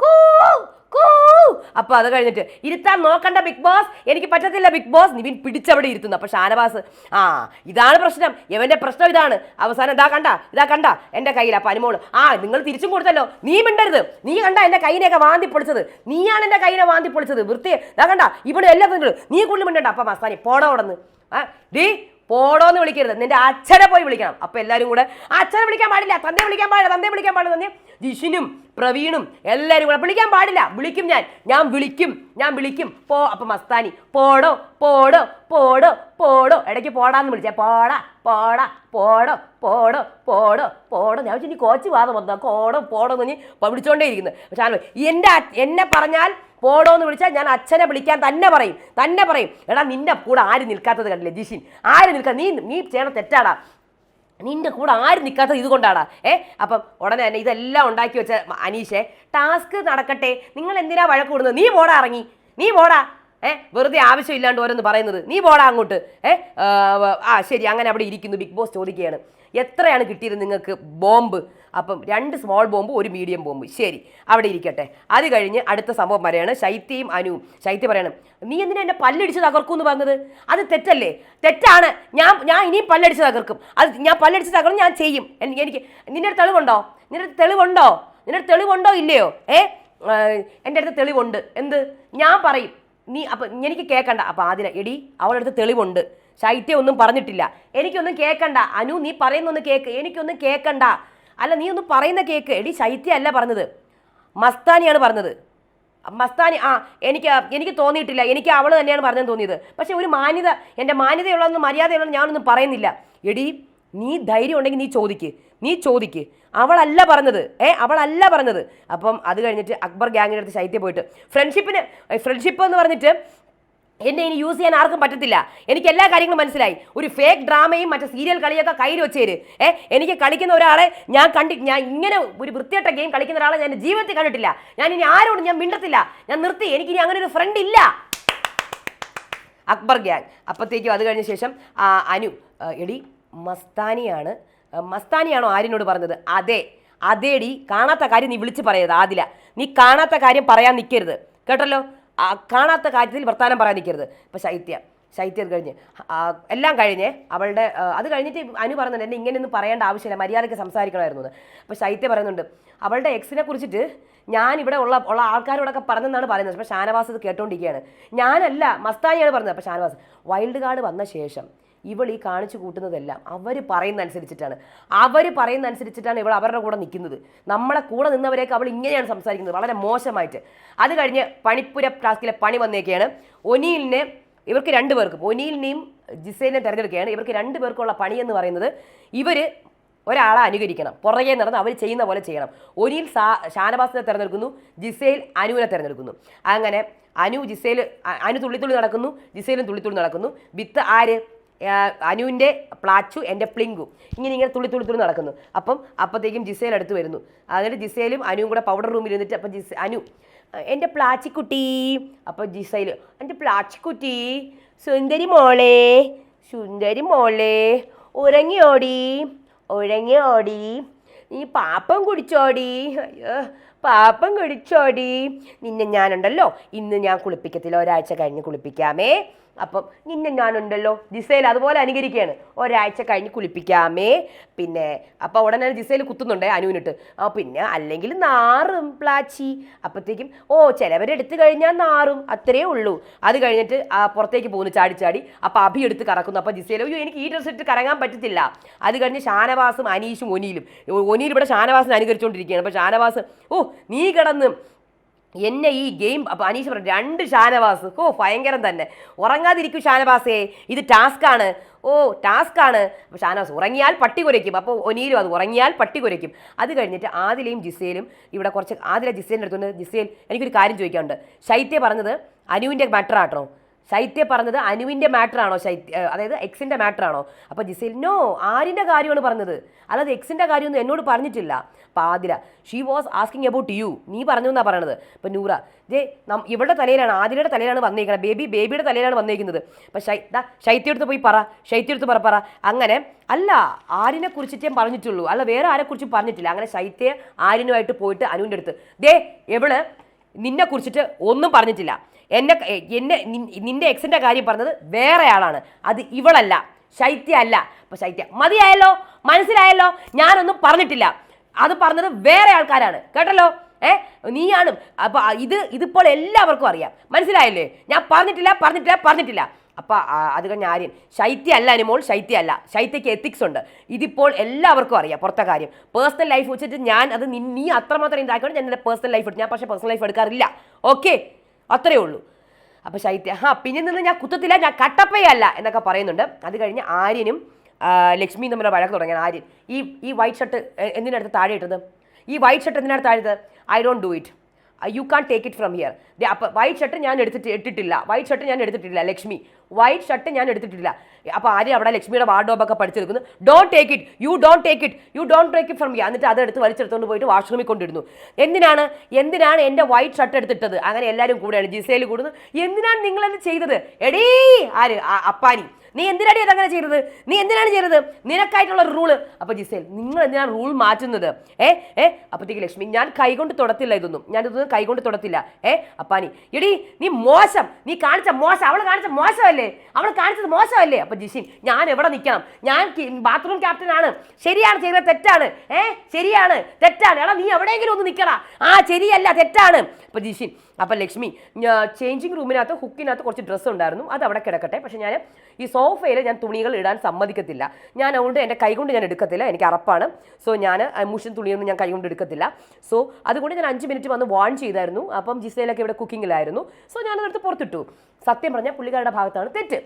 കൂ കൂ. അപ്പൊ അത് കഴിഞ്ഞിട്ട് ഇരുത്താൻ നോക്കണ്ട ബിഗ് ബോസ്. എനിക്ക് പറ്റത്തില്ല ബിഗ് ബോസ്. നിവിൻ പിടിച്ചവിടെ ഇരുത്തുന്നു. അപ്പൊ ഷാനവാസ് ആ ഇതാണ് പ്രശ്നം. ഇവന്റെ പ്രശ്നം ഇതാണ്. അവസാനം ഇതാ കണ്ട ഇതാ കണ്ട എന്റെ കയ്യിൽ. അപ്പൊ അനുമോൾ ആ നിങ്ങൾ തിരിച്ചും കൊടുത്തല്ലോ. നീ മിണ്ടരുത്. നീ കണ്ട എന്റെ കൈനെയൊക്കെ വാന്തി പൊളിച്ചത്. നീയാണ് എന്റെ കൈനെ വാന്തി പൊളിച്ചത്. വൃത്തി ഇതാ കണ്ട. ഇവിടെ എല്ലാം നിങ്ങൾ നീ കൂടുതൽ മിണ്ടണ്ട. അപ്പൊ മസ്താനി പോടാ ഉടന്ന് ആ ഡീ പോടോന്ന് വിളിക്കരുത്. നിന്റെ അച്ഛനെ പോയി വിളിക്കണം. അപ്പൊ എല്ലാരും കൂടെ അച്ഛനെ വിളിക്കാൻ പാടില്ല. തന്നെ വിളിക്കാൻ പാടില്ല തന്നെ വിളിക്കാൻ പാടില്ല. തന്നെ ജിഷിനും പ്രവീണും എല്ലാരും കൂടെ വിളിക്കാൻ പാടില്ല. വിളിക്കും ഞാൻ. ഞാൻ വിളിക്കും ഞാൻ വിളിക്കും. പോ അപ്പൊ മസ്താനി പോടോ പോടോ. പോടോ പോടോ. ഇടയ്ക്ക് പോടാന്ന് വിളിച്ചേ പോടാ പോടാ പോടോ പോടോ പോടോ പോടോ. ഞാൻ ഇനി കോച്ച് വാദം വന്നോ കോടോ പോടോ എന്ന് വിളിച്ചോണ്ടേ ഇരിക്കുന്നത് പക്ഷെ എന്റെ എന്നെ പറഞ്ഞാൽ പോടോ എന്ന് വിളിച്ചാൽ ഞാൻ അച്ഛനെ വിളിക്കാൻ തന്നെ പറയും തന്നെ പറയും. എടാ നിന്റെ കൂടെ ആര് നിൽക്കാത്തത് കണ്ടില്ലേ ജിഷിൻ? ആര് നിൽക്കാൻ നീ നീ ചെയ്യണ തെറ്റാടാ. നിന്റെ കൂടെ ആരും നിൽക്കാത്തത് ഇതുകൊണ്ടാടാ. ഏ അപ്പം ഉടനെ തന്നെ ഇതെല്ലാം ഉണ്ടാക്കി വെച്ച അനീഷെ ടാസ്ക് നടക്കട്ടെ. നിങ്ങൾ എന്തിനാ വഴക്കൂടുന്നത് നീ പോടാ ഇറങ്ങി. നീ പോടാ. ഏ? വെറുതെ ആവശ്യമില്ലാണ്ട് ഓരോന്ന് പറയുന്നത്. നീ പോടാ അങ്ങോട്ട്. ഏ? ആ, ശരി അങ്ങനെ അവിടെ ഇരിക്കുന്നു. ബിഗ് ബോസ് ചോദിക്കുകയാണ്. എത്രയാണ് കിട്ടിയത് നിങ്ങൾക്ക് ബോംബ്? അപ്പം രണ്ട് സ്മോൾ ബോംബ് ഒരു മീഡിയം ബോംബ്. ശരി അവിടെ ഇരിക്കട്ടെ. അത് കഴിഞ്ഞ് അടുത്ത സംഭവം പറയാണ് ശൈത്യയും അനുവും. ശൈത്യ പറയണം നീ എന്തിനാ എന്നെ പല്ലടിച്ച് തകർക്കും എന്ന് പറഞ്ഞത്? അത് തെറ്റല്ലേ? തെറ്റാണ്. ഞാൻ ഞാൻ ഇനിയും പല്ലടിച്ച് തകർക്കും. അത് ഞാൻ പല്ലടിച്ച് തകർന്ന് ഞാൻ ചെയ്യും. എനിക്ക് നിന്റെ തെളിവുണ്ടോ? നിന്റെ തെളിവുണ്ടോ? നിന്റെ തെളിവുണ്ടോ ഇല്ലയോ? ഏ? എന്റെ അടുത്ത് തെളിവുണ്ട്. എന്ത്? ഞാൻ പറയും. നീ അപ്പം എനിക്ക് കേൾക്കണ്ട അപ്പം ആദ്യം എടി അവളുടെ അടുത്ത് തെളിവുണ്ട്. ശൈത്യം ഒന്നും പറഞ്ഞിട്ടില്ല. എനിക്കൊന്നും കേൾക്കണ്ട അനു നീ പറയുന്നൊന്ന് കേക്ക്. എനിക്കൊന്നും കേൾക്കണ്ട അല്ല നീ ഒന്ന് പറയുന്ന കേക്ക്. എടി ശൈത്യ അല്ല പറഞ്ഞത്. മസ്താനിയാണ് പറഞ്ഞത്. മസ്താനി ആ എനിക്ക് എനിക്ക് തോന്നിയിട്ടില്ല. എനിക്ക് അവൾ തന്നെയാണ് പറഞ്ഞെന്ന് തോന്നിയത്. പക്ഷെ ഒരു മാന്യത എന്റെ മാന്യതയുള്ളതെന്ന് മര്യാദയുള്ളതെന്ന് ഞാനൊന്നും പറയുന്നില്ല. എടി നീ ധൈര്യം ഉണ്ടെങ്കിൽ നീ ചോദിക്ക്. നീ ചോദിക്ക്. അവളല്ല പറഞ്ഞത്. ഏ അവളല്ല പറഞ്ഞത്. അപ്പം അത് കഴിഞ്ഞിട്ട് അക്ബർ ഗ്യാങ്ങിന്റെ അടുത്ത് ശൈത്യം പോയിട്ട് ഫ്രണ്ട്ഷിപ്പിന് ഫ്രണ്ട്ഷിപ്പ് എന്ന് പറഞ്ഞിട്ട് എന്നെ ഇനി യൂസ് ചെയ്യാൻ ആർക്കും പറ്റത്തില്ല. എനിക്ക് എല്ലാ കാര്യങ്ങളും മനസ്സിലായി. ഒരു ഫേക്ക് ഡ്രാമയും മറ്റേ സീരിയൽ കളിയൊക്കെ കയ്യിൽ വെച്ചേര്. ഏ എനിക്ക് കളിക്കുന്ന ഒരാളെ ഞാൻ കണ്ടി ഞാൻ ഇങ്ങനെ ഒരു വൃത്തിയായിട്ട ഗെയിം കളിക്കുന്ന ഒരാളെ ഞാൻ ജീവിതത്തിൽ കണ്ടിട്ടില്ല. ഞാൻ ഇനി ആരോടും ഞാൻ മിണ്ടത്തില്ല. ഞാൻ നിർത്തി. എനിക്ക് ഇനി അങ്ങനെ ഒരു ഫ്രണ്ട് ഇല്ല. അക്ബർ ഗ്യാങ്. അപ്പത്തേക്കും അത് കഴിഞ്ഞ ശേഷം അനു എടി മസ്താനിയാണ്. മസ്താനിയാണോ ആര്യനോട് പറഞ്ഞത്? അതെ. അതേടി കാണാത്ത കാര്യം നീ വിളിച്ച് പറയരുത് ആദില. നീ കാണാത്ത കാര്യം പറയാൻ നിൽക്കരുത് കേട്ടല്ലോ? കാണാത്ത കാര്യത്തിൽ വർത്താനം പറയാൻ നിൽക്കരുത് ഇപ്പം ശൈത്യ ശൈത്യം കഴിഞ്ഞ്. എല്ലാം കഴിഞ്ഞ് അവളുടെ അത് കഴിഞ്ഞിട്ട് അനു പറയുന്നുണ്ട് എന്നെ ഇങ്ങനെയൊന്നും പറയേണ്ട ആവശ്യമില്ല മര്യാദയ്ക്ക് സംസാരിക്കണമായിരുന്നു അപ്പോൾ ശൈത്യ പറയുന്നുണ്ട് അവളുടെ എക്സിനെ കുറിച്ചിട്ട് ഞാൻ ഇവിടെ ഉള്ള ഉള്ള ആൾക്കാരോടൊക്കെ പറഞ്ഞെന്നാണ് പറയുന്നത്. അപ്പോൾ ഷാനവാസ് ഇത് കേട്ടോണ്ടിരിക്കുകയാണ്. ഞാനല്ല മസ്താനിയാണ് പറഞ്ഞത്. അപ്പോൾ ഷാനവാസ് വൈൽഡ് കാർഡ് വന്ന ശേഷം ഇവൾ ഈ കാണിച്ചു കൂട്ടുന്നതെല്ലാം അവർ പറയുന്ന അനുസരിച്ചിട്ടാണ് അവർ പറയുന്ന അനുസരിച്ചിട്ടാണ് ഇവൾ അവരുടെ കൂടെ നിൽക്കുന്നത്. നമ്മളെ കൂടെ നിന്നവരെയൊക്കെ അവൾ ഇങ്ങനെയാണ് സംസാരിക്കുന്നത് വളരെ മോശമായിട്ട്. അത് കഴിഞ്ഞ് പണിപ്പുര ടാസ്കിലെ പണി വന്നേക്കെയാണ് ഒനീലിനെ ഇവർക്ക് രണ്ടു പേർക്കും ഒനീലിനെയും ജിസേലിനെയും തിരഞ്ഞെടുക്കുകയാണ്. ഇവർക്ക് രണ്ടു പേർക്കുള്ള പണി എന്ന് പറയുന്നത് ഇവർ ഒരാളെ അനുകരിക്കണം. പുറകെ നടന്ന് അവർ ചെയ്യുന്ന പോലെ ചെയ്യണം. ഒനീൽ സാ ഷാനവാസിനെ തിരഞ്ഞെടുക്കുന്നു ജിസേൽ അനുവിനെ തിരഞ്ഞെടുക്കുന്നു. അങ്ങനെ അനു ജിസേൽ അനു തുള്ളിത്തുള്ളി നടക്കുന്നു ജിസേലും തുള്ളിത്തുള്ളി നടക്കുന്നു. വിത്ത് ആര്? അനുവിന്റെ പ്ലാച്ചു എന്റെ പ്ലിങ്കു. ഇങ്ങനെ ഇങ്ങനെ തുള്ളി തുള്ളി തുള്ളി നടക്കുന്നു. അപ്പം അപ്പോഴത്തേക്കും ജിസേൽ അടുത്ത് വരുന്നു. എന്നിട്ട് ജിസേലും അനുവും കൂടെ പൗഡർ റൂമിൽ ഇരുന്നിട്ട് അപ്പം ജിസ് അനു എന്റെ പ്ലാച്ചിക്കുട്ടി. അപ്പോൾ ജിസയിൽ എന്റെ പ്ലാച്ചിക്കുട്ടി സുന്ദരി മോളെ സുന്ദരി മോളെ ഉറങ്ങിയോടി ഓടി. നീ പാപ്പം കുടിച്ചോടി അയ്യോ പാപ്പം കുടിച്ചോടി. നിന്നെ ഞാനുണ്ടല്ലോ ഇന്ന് ഞാൻ കുളിപ്പിക്കത്തില്ല ഒരാഴ്ച കഴിഞ്ഞ് കുളിപ്പിക്കാമേ. അപ്പം നിന്നെ ഞാനുണ്ടല്ലോ. ദിസയിൽ അതുപോലെ അനുകരിക്കുകയാണ്. ഒരാഴ്ച കഴിഞ്ഞ് കുളിപ്പിക്കാമേ. പിന്നെ അപ്പം ഉടനെ ദിസയിൽ കുത്തുന്നുണ്ട് അനുവിനിട്ട്. ആ പിന്നെ അല്ലെങ്കിൽ നാറും പ്ലാച്ചി. അപ്പോഴത്തേക്കും ഓ ചിലവരെടുത്ത് കഴിഞ്ഞാൽ നാറും. അത്രേ ഉള്ളൂ. അത് കഴിഞ്ഞിട്ട് ആ പുറത്തേക്ക് പോകുന്നു ചാടി ചാടി. അപ്പം അഭി എടുത്ത് കറക്കുന്നു. അപ്പം ദിസയിൽ അയ്യോ എനിക്ക് ഈ ഡ്രസ് ഇട്ട് കറങ്ങാൻ പറ്റത്തില്ല. അത് കഴിഞ്ഞ് ഷാനവാസും അനീഷും ഒനിയിലും. ഒനിയിൽ ഇവിടെ ഷാനവാസിനെ അനുകരിച്ചുകൊണ്ടിരിക്കുകയാണ് അപ്പം ഷാനവാസ് ഓ നീ കിടന്ന് എന്നെ ഈ ഗെയിം അപ്പോൾ അനീഷ് പറഞ്ഞു രണ്ട് ഷാനവാസ് ഓ ഭയങ്കരം തന്നെ. ഉറങ്ങാതിരിക്കും ഷാനവാസേ ഇത് ടാസ്ക്കാണ്. ഓ ടാസ്ക്കാണ്. അപ്പോൾ ഷാനവാസ് ഉറങ്ങിയാൽ പട്ടി കുരയ്ക്കും. അപ്പോൾ ഒനീലും അത് ഉറങ്ങിയാൽ പട്ടി കുരയ്ക്കും. അത് കഴിഞ്ഞിട്ട് ആദിലയും ജിസേലും ഇവിടെ കുറച്ച് ആദില ജിസേലിന്റെ അടുത്തുണ്ട്. ജിസേൽ എനിക്കൊരു കാര്യം ചോദിക്കാനുണ്ട്. ശൈത്യ പറഞ്ഞത് അനുവിന്റെ മാറ്റർ ആട്ടോ. ശൈത്യ പറഞ്ഞത് അനുവിന്റെ മാറ്ററാണോ ശൈത്യ അതായത് എക്സിന്റെ മാറ്ററാണോ? അപ്പോൾ ജിസേലിനോ നോ ആരിന്റെ കാര്യമാണ് പറഞ്ഞത്. അല്ലാതെ എക്സിന്റെ കാര്യമൊന്നും എന്നോട് പറഞ്ഞിട്ടില്ല. അപ്പോൾ Athira she was asking about you നീ പറഞ്ഞു എന്നാണ് പറയണത്. അപ്പോൾ നൂറ ജേ നം ഇവളുടെ തലയിലാണ് ആതിരയുടെ തലയിലാണ് വന്നേക്കുന്നത് ബേബി ബേബിയുടെ തലയിലാണ് വന്നേക്കുന്നത്. അപ്പോൾ ശൈ ദാ ശൈത്യടുത്ത് പോയി പറ ശൈത്യടുത്ത് പറ പറ. അങ്ങനെ അല്ല ആരിനെ കുറിച്ചിട്ടേ പറഞ്ഞിട്ടുള്ളൂ. അല്ല വേറെ ആരെ കുറിച്ചും പറഞ്ഞിട്ടില്ല. അങ്ങനെ ശൈത്യ ആരിനുമായിട്ട് പോയിട്ട് അനുവിന്റെ അടുത്ത് ദേ എവൾ നിന്നെ കുറിച്ചിട്ട് ഒന്നും പറഞ്ഞിട്ടില്ല. എന്നെ എന്നെ നിന്റെ എക്സിന്റെ കാര്യം പറഞ്ഞത് വേറെ ആളാണ്. അത് ഇവളല്ല. ശൈത്യ അല്ല. അപ്പൊ ശൈത്യ മതിയായല്ലോ? മനസ്സിലായല്ലോ? ഞാനൊന്നും പറഞ്ഞിട്ടില്ല. അത് പറഞ്ഞത് വേറെ ആൾക്കാരാണ്. കേട്ടല്ലോ? ഏ? നീയാണ്. അപ്പൊ ഇത് ഇതിപ്പോൾ എല്ലാവർക്കും അറിയാം. മനസ്സിലായല്ലേ? ഞാൻ പറഞ്ഞിട്ടില്ല പറഞ്ഞിട്ടില്ല പറഞ്ഞിട്ടില്ല. അപ്പൊ ആ, അത് കഴിഞ്ഞ ആര്യൻ ശൈത്യ അല്ല അനുമോൾ ശൈത്യ അല്ല. ശൈത്യക്ക് എത്തിക്സ് ഉണ്ട്. ഇതിപ്പോൾ എല്ലാവർക്കും അറിയാം പുറത്തെ കാര്യം. പേഴ്സണൽ ലൈഫ് വെച്ചിട്ട് ഞാൻ അത് നീ അത്രമാത്രം ഇതാക്കണം ഞാൻ എന്റെ പേഴ്സണൽ ലൈഫ് എടുത്ത് ഞാൻ പക്ഷേ പേഴ്സണൽ ലൈഫ് എടുക്കാറില്ല. ഓക്കെ അത്രേ ഉള്ളൂ. അപ്പോൾ ശൈത്യ ആ പിന്നെ നിന്ന് ഞാൻ കുത്തത്തില്ല ഞാൻ കട്ടപ്പയല്ല എന്നൊക്കെ പറയുന്നുണ്ട്. അത് കഴിഞ്ഞ് ആര്യനും ലക്ഷ്മി തമ്മിലുള്ള വഴക്ക് തുടങ്ങിയ ആര്യൻ ഈ ഈ വൈറ്റ് ഷർട്ട് എന്തിനടുത്ത് താഴെ ഇട്ടത്? ഈ വൈറ്റ് ഷർട്ട് എന്തിനടുത്ത് താഴെ I don't do it you can take it from here അപ്പോൾ വൈറ്റ് ഷർട്ട് ഞാൻ എടുത്തിട്ട് ഇട്ടിട്ടില്ല. വൈറ്റ് ഷർട്ട് ഞാൻ എടുത്തിട്ടില്ല ലക്ഷ്മി. വൈറ്റ് ഷർട്ട് ഞാൻ എടുത്തിട്ടില്ല. അപ്പോൾ ആര്യ അവിടെ ലക്ഷ്മിയുടെ വാർഡോബൊക്കെ പഠിച്ചെടുക്കുന്നു don't take it you don't take it you don't take it from you എന്നിട്ട് അത് എടുത്ത് വലിച്ചെടുത്തുകൊണ്ട് പോയിട്ട് വാഷ്റൂമിൽ കൊണ്ടിരുന്നു എന്തിനാണ്? എന്തിനാണ് എന്റെ വൈറ്റ് ഷർട്ട് എടുത്തിട്ടത്? അങ്ങനെ എല്ലാവരും കൂടെയാണ്. ജിസയിൽ കൂടുന്നു. എന്തിനാണ് നിങ്ങൾ നിങ്ങളത് ചെയ്തത്? എടീ ആര്? അപ്പാനി. നീ എന്തിനാണ് ഇത് അങ്ങനെ ചെയ്തത്? നീ എന്തിനാണ് ചെയ്തത്? നിനക്കായിട്ടുള്ള റൂൾ അപ്പൊ ജിസേൽ നിങ്ങൾ എന്തിനാണ് റൂൾ മാറ്റുന്നത്? ഏ ഏ? അപ്പത്തേക്ക് ലക്ഷ്മി ഞാൻ കൈകൊണ്ട് തൊടത്തില്ല ഇതൊന്നും. ഞാൻ ഇതൊന്നും കൈകൊണ്ട് തൊടത്തില്ല. ഏ? അപ്പാനി എടി നീ മോശം. നീ കാണിച്ച മോശം. അവൾ കാണിച്ച മോശമല്ലേ? അവൾ കാണിച്ചത് മോശമല്ലേ? അപ്പൊ ജിഷിൻ ഞാൻ എവിടെ നിൽക്കണം? ഞാൻ ബാത്റൂം ക്യാപ്റ്റൻ ആണ്. ശരിയാണ് ചെയ്തത് തെറ്റാണ്. ഏ? ശരിയാണ് തെറ്റാണ്. എടാ നീ എവിടെയെങ്കിലും ഒന്ന് നിൽക്കടാ. ആ ശരിയല്ല തെറ്റാണ്. അപ്പൊ ജിഷിൻ അപ്പൊ ലക്ഷ്മി ചേഞ്ചിങ് റൂമിനകത്ത് ഹുക്കിനകത്ത് കുറച്ച് ഡ്രസ്സ് ഉണ്ടായിരുന്നു. അത് അവിടെ കിടക്കട്ടെ. പക്ഷെ ഞാൻ ഈ സോഫയിൽ ഞാൻ തുണികൾ ഇടാൻ സമ്മതിക്കത്തില്ല. ഞാൻ അതുകൊണ്ട് എന്റെ കൈകൊണ്ട് ഞാൻ എടുക്കത്തില്ല. എനിക്ക് അറപ്പാണ്. സോ ഞാൻ മുഷൻ തുണിയൊന്നും ഞാൻ കൈകൊണ്ട് എടുക്കത്തില്ല. സോ അതുകൊണ്ട് ഞാൻ അഞ്ച് മിനിറ്റ് വന്ന് വാൺ ചെയ്തായിരുന്നു. അപ്പം ജിസയിലൊക്കെ ഇവിടെ കുക്കിങ്ങിലായിരുന്നു. സോ ഞാൻ ഞാനതെടുത്ത് പുറത്തിട്ടു. സത്യം പറഞ്ഞാൽ പുള്ളിക്കാരുടെ ഭാഗത്താണ് തെറ്റ്.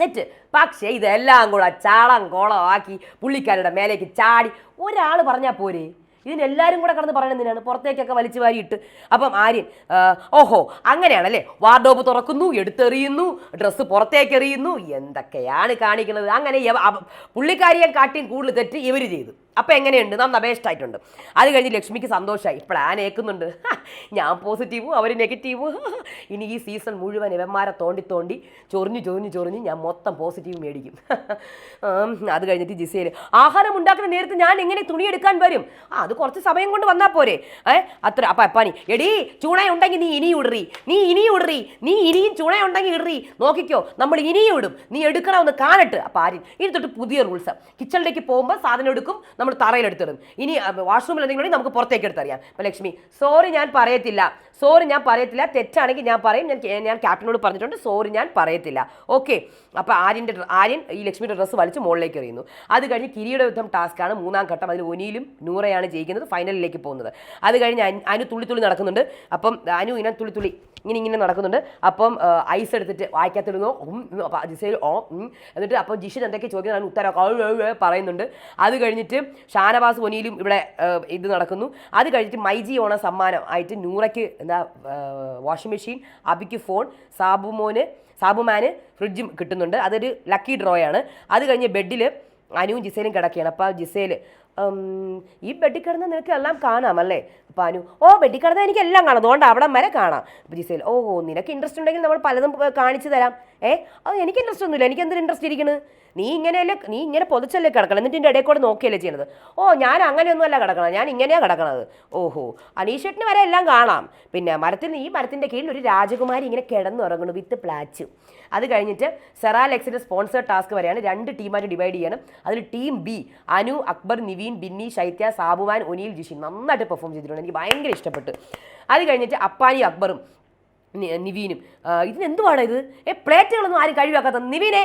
തെറ്റ്. പക്ഷേ ഇതെല്ലാം കൂടെ ചാളം ആക്കി പുള്ളിക്കാരുടെ മേലേക്ക് ചാടി. ഒരാൾ പറഞ്ഞാൽ പോരെ? ഇതിനെല്ലാവരും കൂടെ കടന്ന് പറയണെന്തിനാണ് പുറത്തേക്കൊക്കെ വലിച്ചു വാരിയിട്ട്. അപ്പം ആര്യൻ ഓഹോ അങ്ങനെയാണല്ലേ? വാർഡോബ് തുറക്കുന്നു എടുത്തെറിയുന്നു ഡ്രസ്സ് പുറത്തേക്ക് എറിയുന്നു എന്തൊക്കെയാണ് കാണിക്കുന്നത് അങ്ങനെ പുള്ളിക്കാരിയെ കാട്ടിയും കൂടുതൽ തെറ്റ് ഇവർ ചെയ്തു. അപ്പം എങ്ങനെയുണ്ട്? നന്ന ബേസ്റ്റായിട്ടുണ്ട് അത് കഴിഞ്ഞ് ലക്ഷ്മിക്ക് സന്തോഷമായി പ്ലാൻ ഏക്കുന്നുണ്ട് ഞാൻ പോസിറ്റീവും അവർ നെഗറ്റീവും ഇനി ഈ സീസൺ മുഴുവൻ ഇവന്മാരെ തോണ്ടി തോണ്ടി ചൊറിഞ്ഞ് ചൊറിഞ്ഞ് ചൊറിഞ്ഞ് ഞാൻ മൊത്തം പോസിറ്റീവ് മേടിക്കും. അത് കഴിഞ്ഞിട്ട് ജിസയിൽ ആഹാരം ഉണ്ടാക്കുന്ന നേരത്ത് ഞാൻ എങ്ങനെ തുണി എടുക്കാൻ വരും? അത് കുറച്ച് സമയം കൊണ്ട് വന്നാൽ പോരെ. ഏ അത്ര അപ്പം അപ്പാനി എടീ ചൂണ ഉണ്ടെങ്കിൽ നീ ഇനിയും ഇടറി. നീ ഇനിയും ഇടറി. നീ ഇനിയും ചൂണ ഉണ്ടെങ്കിൽ ഇടറി. നോക്കിക്കോ നമ്മൾ ഇനിയും ഇടും. നീ എടുക്കണമെന്ന് കാണട്ട്. അപ്പം ആര്യൻ ഇനി തൊട്ട് പുതിയ റൂൾസ് കിച്ചണിലേക്ക് പോകുമ്പോൾ സാധനം എടുക്കും. നമ്മൾ തറയിലെടുത്തിടും. ഇനി വാഷ്റൂമിൽ എന്തെങ്കിലും നമുക്ക് പുറത്തേക്ക് എടുത്തറിയാം അപ്പം ലക്ഷ്മി സോറി ഞാൻ പറയത്തില്ല. സോറി ഞാൻ പറയത്തില്ല. തെറ്റാണെങ്കിൽ ഞാൻ പറയും. ഞാൻ ഞാൻ ക്യാപ്റ്റനോട് പറഞ്ഞിട്ടുണ്ട് സോറി ഞാൻ പറയത്തില്ല. ഓക്കെ. അപ്പോൾ ആര്യന്റെ ആര്യൻ ഈ ലക്ഷ്മിയുടെ ഡ്രസ്സ് വലിച്ച് മുകളിലേക്ക് എറിയുന്നു. അത് കഴിഞ്ഞ് കിരിയുടെ യുദ്ധം ടാസ്ക്കാണ് മൂന്നാം ഘട്ടം. അതിൽ ഒനിയിലും നൂറയാണ് ജയിക്കുന്നത് ഫൈനലിലേക്ക് പോകുന്നത്. അത് കഴിഞ്ഞ് അനു- തുള്ളി തുള്ളി നടക്കുന്നുണ്ട്. അപ്പം അനു ഇങ്ങനെ തുള്ളി തുള്ളി ഇങ്ങനെ ഇങ്ങനെ നടക്കുന്നുണ്ട്. അപ്പം ഐസ് എടുത്തിട്ട് വായിക്കാത്തിടുന്നു. അപ്പം ജിസേൽ ഓ. എന്നിട്ട് അപ്പം ജിഷിന് എന്തൊക്കെ ചോദിക്കുന്നത് ഉത്തരം പറയുന്നുണ്ട്. അത് കഴിഞ്ഞിട്ട് ഷാനവാസ് ഒനിയിലും ഇവിടെ ഇത് നടക്കുന്നു. അത് കഴിഞ്ഞിട്ട് മൈജി ഓണ സമ്മാനം ആയിട്ട് നൂറയ്ക്ക് എന്താ വാഷിംഗ് മെഷീൻ അബിക്ക് ഫോൺ സാബുമോന് സാബുമാന് ഫ്രിഡ്ജും കിട്ടുന്നുണ്ട്. അതൊരു ലക്കി ഡ്രോയാണ്. അത് കഴിഞ്ഞ് ബെഡിൽ അനുവും ജിസേലും കിടക്കുകയാണ്. അപ്പോൾ ജിസേൽ ഈ ബെഡിൽ കിടന്ന് നിനക്ക് എല്ലാം കാണാം അല്ലേ? അപ്പോൾ അനു ഓ ബെഡിൽ കിടന്നാൽ എനിക്ക് എല്ലാം കാണാം. അതുകൊണ്ട് അവിടെ വരെ കാണാം. അപ്പോൾ ജിസേൽ ഓ, നിനക്ക് ഇൻട്രസ്റ്റ് ഉണ്ടെങ്കിൽ നമ്മൾ പലതും കാണിച്ചു തരാം. ഏ അത് എനിക്ക് ഇൻട്രസ്റ്റ് ഒന്നുമില്ല. എനിക്ക് എന്തൊരു ഇൻട്രസ്റ്റ് ഇരിക്കുന്നത് നീ ഇങ്ങനെയല്ലേ നീ ഇങ്ങനെ പൊതിച്ചല്ലേ കിടക്കണം? എന്നിട്ട് എന്റെ ഇടയിൽ കൂടെ നോക്കിയല്ലേ ചെയ്യുന്നത് ഓ ഞാൻ അങ്ങനെയൊന്നുമല്ല കിടക്കണം. ഞാൻ ഇങ്ങനെയാണ് കിടക്കണത്. ഓഹോ അനീഷേട്ടിന് വരെ എല്ലാം കാണാം. പിന്നെ മരത്തിൽ ഈ മരത്തിന്റെ കീഴിൽ ഒരു രാജകുമാരി ഇങ്ങനെ കിടന്നുറങ്ങണു വിത്ത് പ്ലാച്ച്. അത് കഴിഞ്ഞിട്ട് സെറാലെക്സിന്റെ സ്പോൺസർ ടാസ്ക് വരെയാണ് രണ്ട് ടീമായിട്ട് ഡിവൈഡ് ചെയ്യണം. അതിൽ ടീം ബി അനു അക്ബർ നിവീൻ ബിന്നി ശൈത്യ സാബുവാൻ ഒനിൽ ജിഷി നന്നായിട്ട് പെർഫോം ചെയ്തിട്ടുണ്ട്. എനിക്ക് ഭയങ്കര ഇഷ്ടപ്പെട്ടു. അത് കഴിഞ്ഞിട്ട് അപ്പാനി അക്ബറും നിവീനും ഇതിനെന്തുവാണ് ഇത്? ഏ പ്ലേറ്റുകളൊന്നും ആരും കഴിവാക്കാത്ത നിവീനെ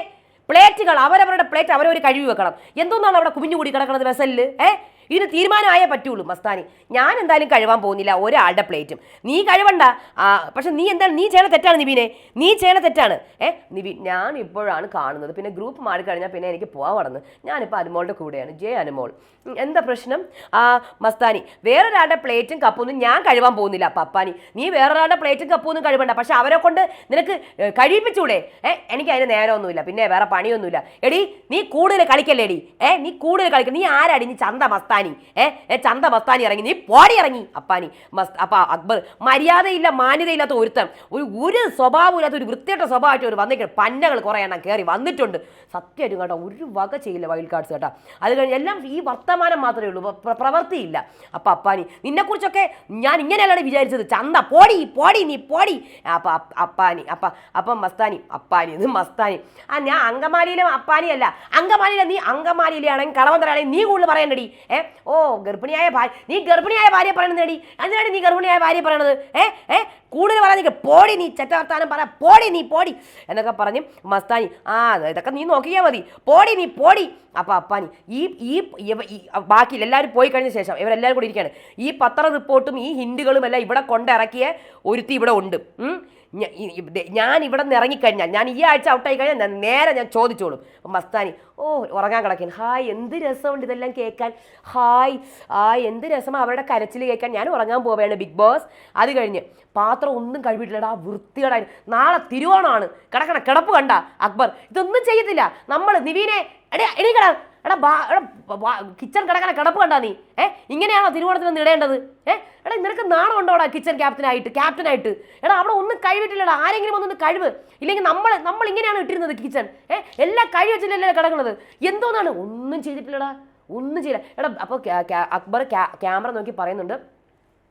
പ്ലേറ്റുകൾ അവരവരുടെ പ്ലേറ്റ് അവരവർ കഴിവ് വെക്കണം. എന്തോന്നാണ് അവിടെ കുമിഞ്ഞുകൂടി കിടക്കുന്നത് വെസലിൽ ഏ? ഇതിന് തീരുമാനമായേ പറ്റുള്ളൂ മസ്താനി. ഞാൻ എന്തായാലും കഴിവാൻ പോകുന്നില്ല ഒരാളുടെ പ്ലേറ്റും. നീ കഴുവണ്ട. പക്ഷെ നീ എന്താണ് നീ ചെയ്യണ തെറ്റാണ് നിബിനെ. നീ ചെയ്യണ തെറ്റാണ്. ഏ നിബിൻ ഞാൻ ഇപ്പോഴാണ് കാണുന്നത്. പിന്നെ ഗ്രൂപ്പ് മാറിക്കഴിഞ്ഞാൽ പിന്നെ എനിക്ക് പോകാൻ കടന്ന് ഞാനിപ്പോൾ അനുമോളുടെ കൂടെയാണ്. ജെ അനുമോൾ. എന്താ പ്രശ്നം? മസ്താനി വേറൊരാളുടെ പ്ലേറ്റും കപ്പൊന്നും ഞാൻ കഴിവാൻ പോകുന്നില്ല പപ്പാനി. നീ വേറൊരാളുടെ പ്ലേറ്റും കപ്പൊന്നും കഴിവണ്ട. പക്ഷെ അവരെ കൊണ്ട് നിനക്ക് കഴിയിപ്പിച്ചൂടെ ഏ എനിക്ക് അതിന് നേരമൊന്നുമില്ല. പിന്നെ വേറെ പണിയൊന്നുമില്ല. എടി നീ കൂടുതൽ കളിക്കല്ലേ എടി ഏ നീ കൂടുതൽ കളിക്ക. നീ ആരാടി? നീ ചന്ത മസ്താനി. ഏ ഏ ചന്ത മസ്താനി ഇറങ്ങി. നീ പോടി ഇറങ്ങി അപ്പാനി. മസ് അപ്പ അക്ബർ. മര്യാദയില്ല മാന്യതയില്ലാത്ത ഒരുത്തൻ. ഒരു ഒരു സ്വഭാവമില്ലാത്ത ഒരു വൃത്തിയായിട്ട സ്വഭാവമായിട്ട് ഒരു വന്നിട്ട് പന്നകൾ കുറേ എണ്ണം കയറി വന്നിട്ടുണ്ട്. സത്യമായിട്ടും കേട്ടോ ഒരു വക ചെയ്യില്ല വൈൽഡ് കാർഡ്സ് കേട്ടോ. അത് കഴിഞ്ഞ് എല്ലാം ഈ വർത്തമാനം മാത്രമേ ഉള്ളൂ. പ്രവൃത്തിയില്ല അപ്പം അപ്പാനി. നിന്നെക്കുറിച്ചൊക്കെ ഞാൻ ഇങ്ങനെയല്ലാണ് വിചാരിച്ചത്. ചന്ത പോടി പോടി നീ പോടി. അപ്പം അപ്പാനി അപ്പം അപ്പം മസ്താനി അപ്പാനി ഇത് മസ്താനി. ആ ഞാൻ അങ്കമാലിയിലെ അപ്പാനിയല്ല. അങ്കമാലിയിലെ നീ അങ്കമാലിയിലെ ആണെങ്കിൽ കളവന്തരാണെങ്കിൽ നീ കൂടുതൽ പറയണ്ടടി. ഏ ഓ ഗർഭിണിയായ ഭാര്യ. നീ ഗർഭിണിയായ ഭാര്യ പറയണത് നേടി എന്തിനാണ് നീ ഗർഭിണിയായ ഭാര്യ പറയണത്? ഏ ഏ? കൂടുതൽ പറയാൻ നിൽക്കുക പോടി നീ ചെറ്റവർത്താനം പറ. പോടി നീ പോടി. എന്നൊക്കെ പറഞ്ഞ് മസ്താനി ആ ഇതൊക്കെ നീ നോക്കിയാൽ മതി. പോടി നീ പോടി. അപ്പം അപ്പാനി ഈ ഈ ബാക്കി എല്ലാവരും പോയി കഴിഞ്ഞ ശേഷം ഇവരെല്ലാവരും കൂടി ഇരിക്കുകയാണ് ഈ പത്ര റിപ്പോർട്ടും ഈ ഹിൻഡുകളും എല്ലാം ഇവിടെ കൊണ്ടിറക്കിയ ഒരുത്തി ഇവിടെ ഉണ്ട്. ഞാൻ ഇവിടെ നിന്ന് ഇറങ്ങിക്കഴിഞ്ഞാൽ ഞാൻ ഈ ആഴ്ച ഔട്ടായി കഴിഞ്ഞാൽ ഞാൻ നേരെ ഞാൻ ചോദിച്ചോളും. അപ്പം മസ്താനി ഓ ഉറങ്ങാൻ കിടക്കാൻ ഹായ് എന്ത് രസമുണ്ട് ഇതെല്ലാം കേൾക്കാൻ? ഹായ് ആ എന്ത് രസമാണ് അവരുടെ കരച്ചിൽ കേൾക്കാൻ? ഞാൻ ഉറങ്ങാൻ പോവുകയാണ് ബിഗ് ബോസ്. അത് കഴിഞ്ഞ് പാത്രം ഒന്നും കഴിവിട്ടില്ലടാ വൃത്തികളായി നാളെ തിരുവോണമാണ്. കിടക്കണ കിടപ്പ് കണ്ട അക്ബർ. ഇതൊന്നും ചെയ്യത്തില്ല. നമ്മൾ നിവീനെ എടേ എണീക്കടാ. എടാ ബാ എടാ കിച്ചൺ കിടക്കണ കിടപ്പ് കണ്ടാ നീ. ഏ ഇങ്ങനെയാണോ തിരുവോണത്തിന് ഒന്ന് ഇടേണ്ടത്? ഏ എടാ നിനക്ക് നാണം ഉണ്ടോടാ കിച്ചൺ ക്യാപ്റ്റനായിട്ട് ക്യാപ്റ്റനായിട്ട് എടാ അവിടെ ഒന്നും കഴിവിട്ടില്ലടാ. ആരെങ്കിലും ഒന്നും കഴിവ്. ഇല്ലെങ്കിൽ നമ്മൾ നമ്മൾ ഇങ്ങനെയാണ് ഇട്ടിരുന്നത് കിച്ചൺ ഏ എല്ലാം കഴിവ് വെച്ചില്ലല്ലേ കിടക്കുന്നത്. എന്തോന്നാണ്? ഒന്നും ചെയ്തിട്ടില്ലടാ. ഒന്നും ചെയ്യില്ല. എടാ അപ്പോൾ അക്ബർ ക്യാമറ നോക്കി പറയുന്നുണ്ട്.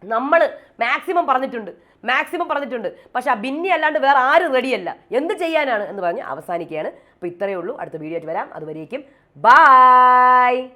നമ്മൾ മാക്സിമം പറഞ്ഞിട്ടുണ്ട്. മാക്സിമം പറഞ്ഞിട്ടുണ്ട്. പക്ഷെ ആ ബിന്നി അല്ലാണ്ട് വേറെ ആരും റെഡിയല്ല എന്ത് ചെയ്യാനാണ് എന്ന് പറഞ്ഞ് അവസാനിക്കുകയാണ്. അപ്പോൾ ഇത്രയേ ഉള്ളൂ. അടുത്ത വീഡിയോ ആയിട്ട് വരാം. അതുവരേക്കും Bye!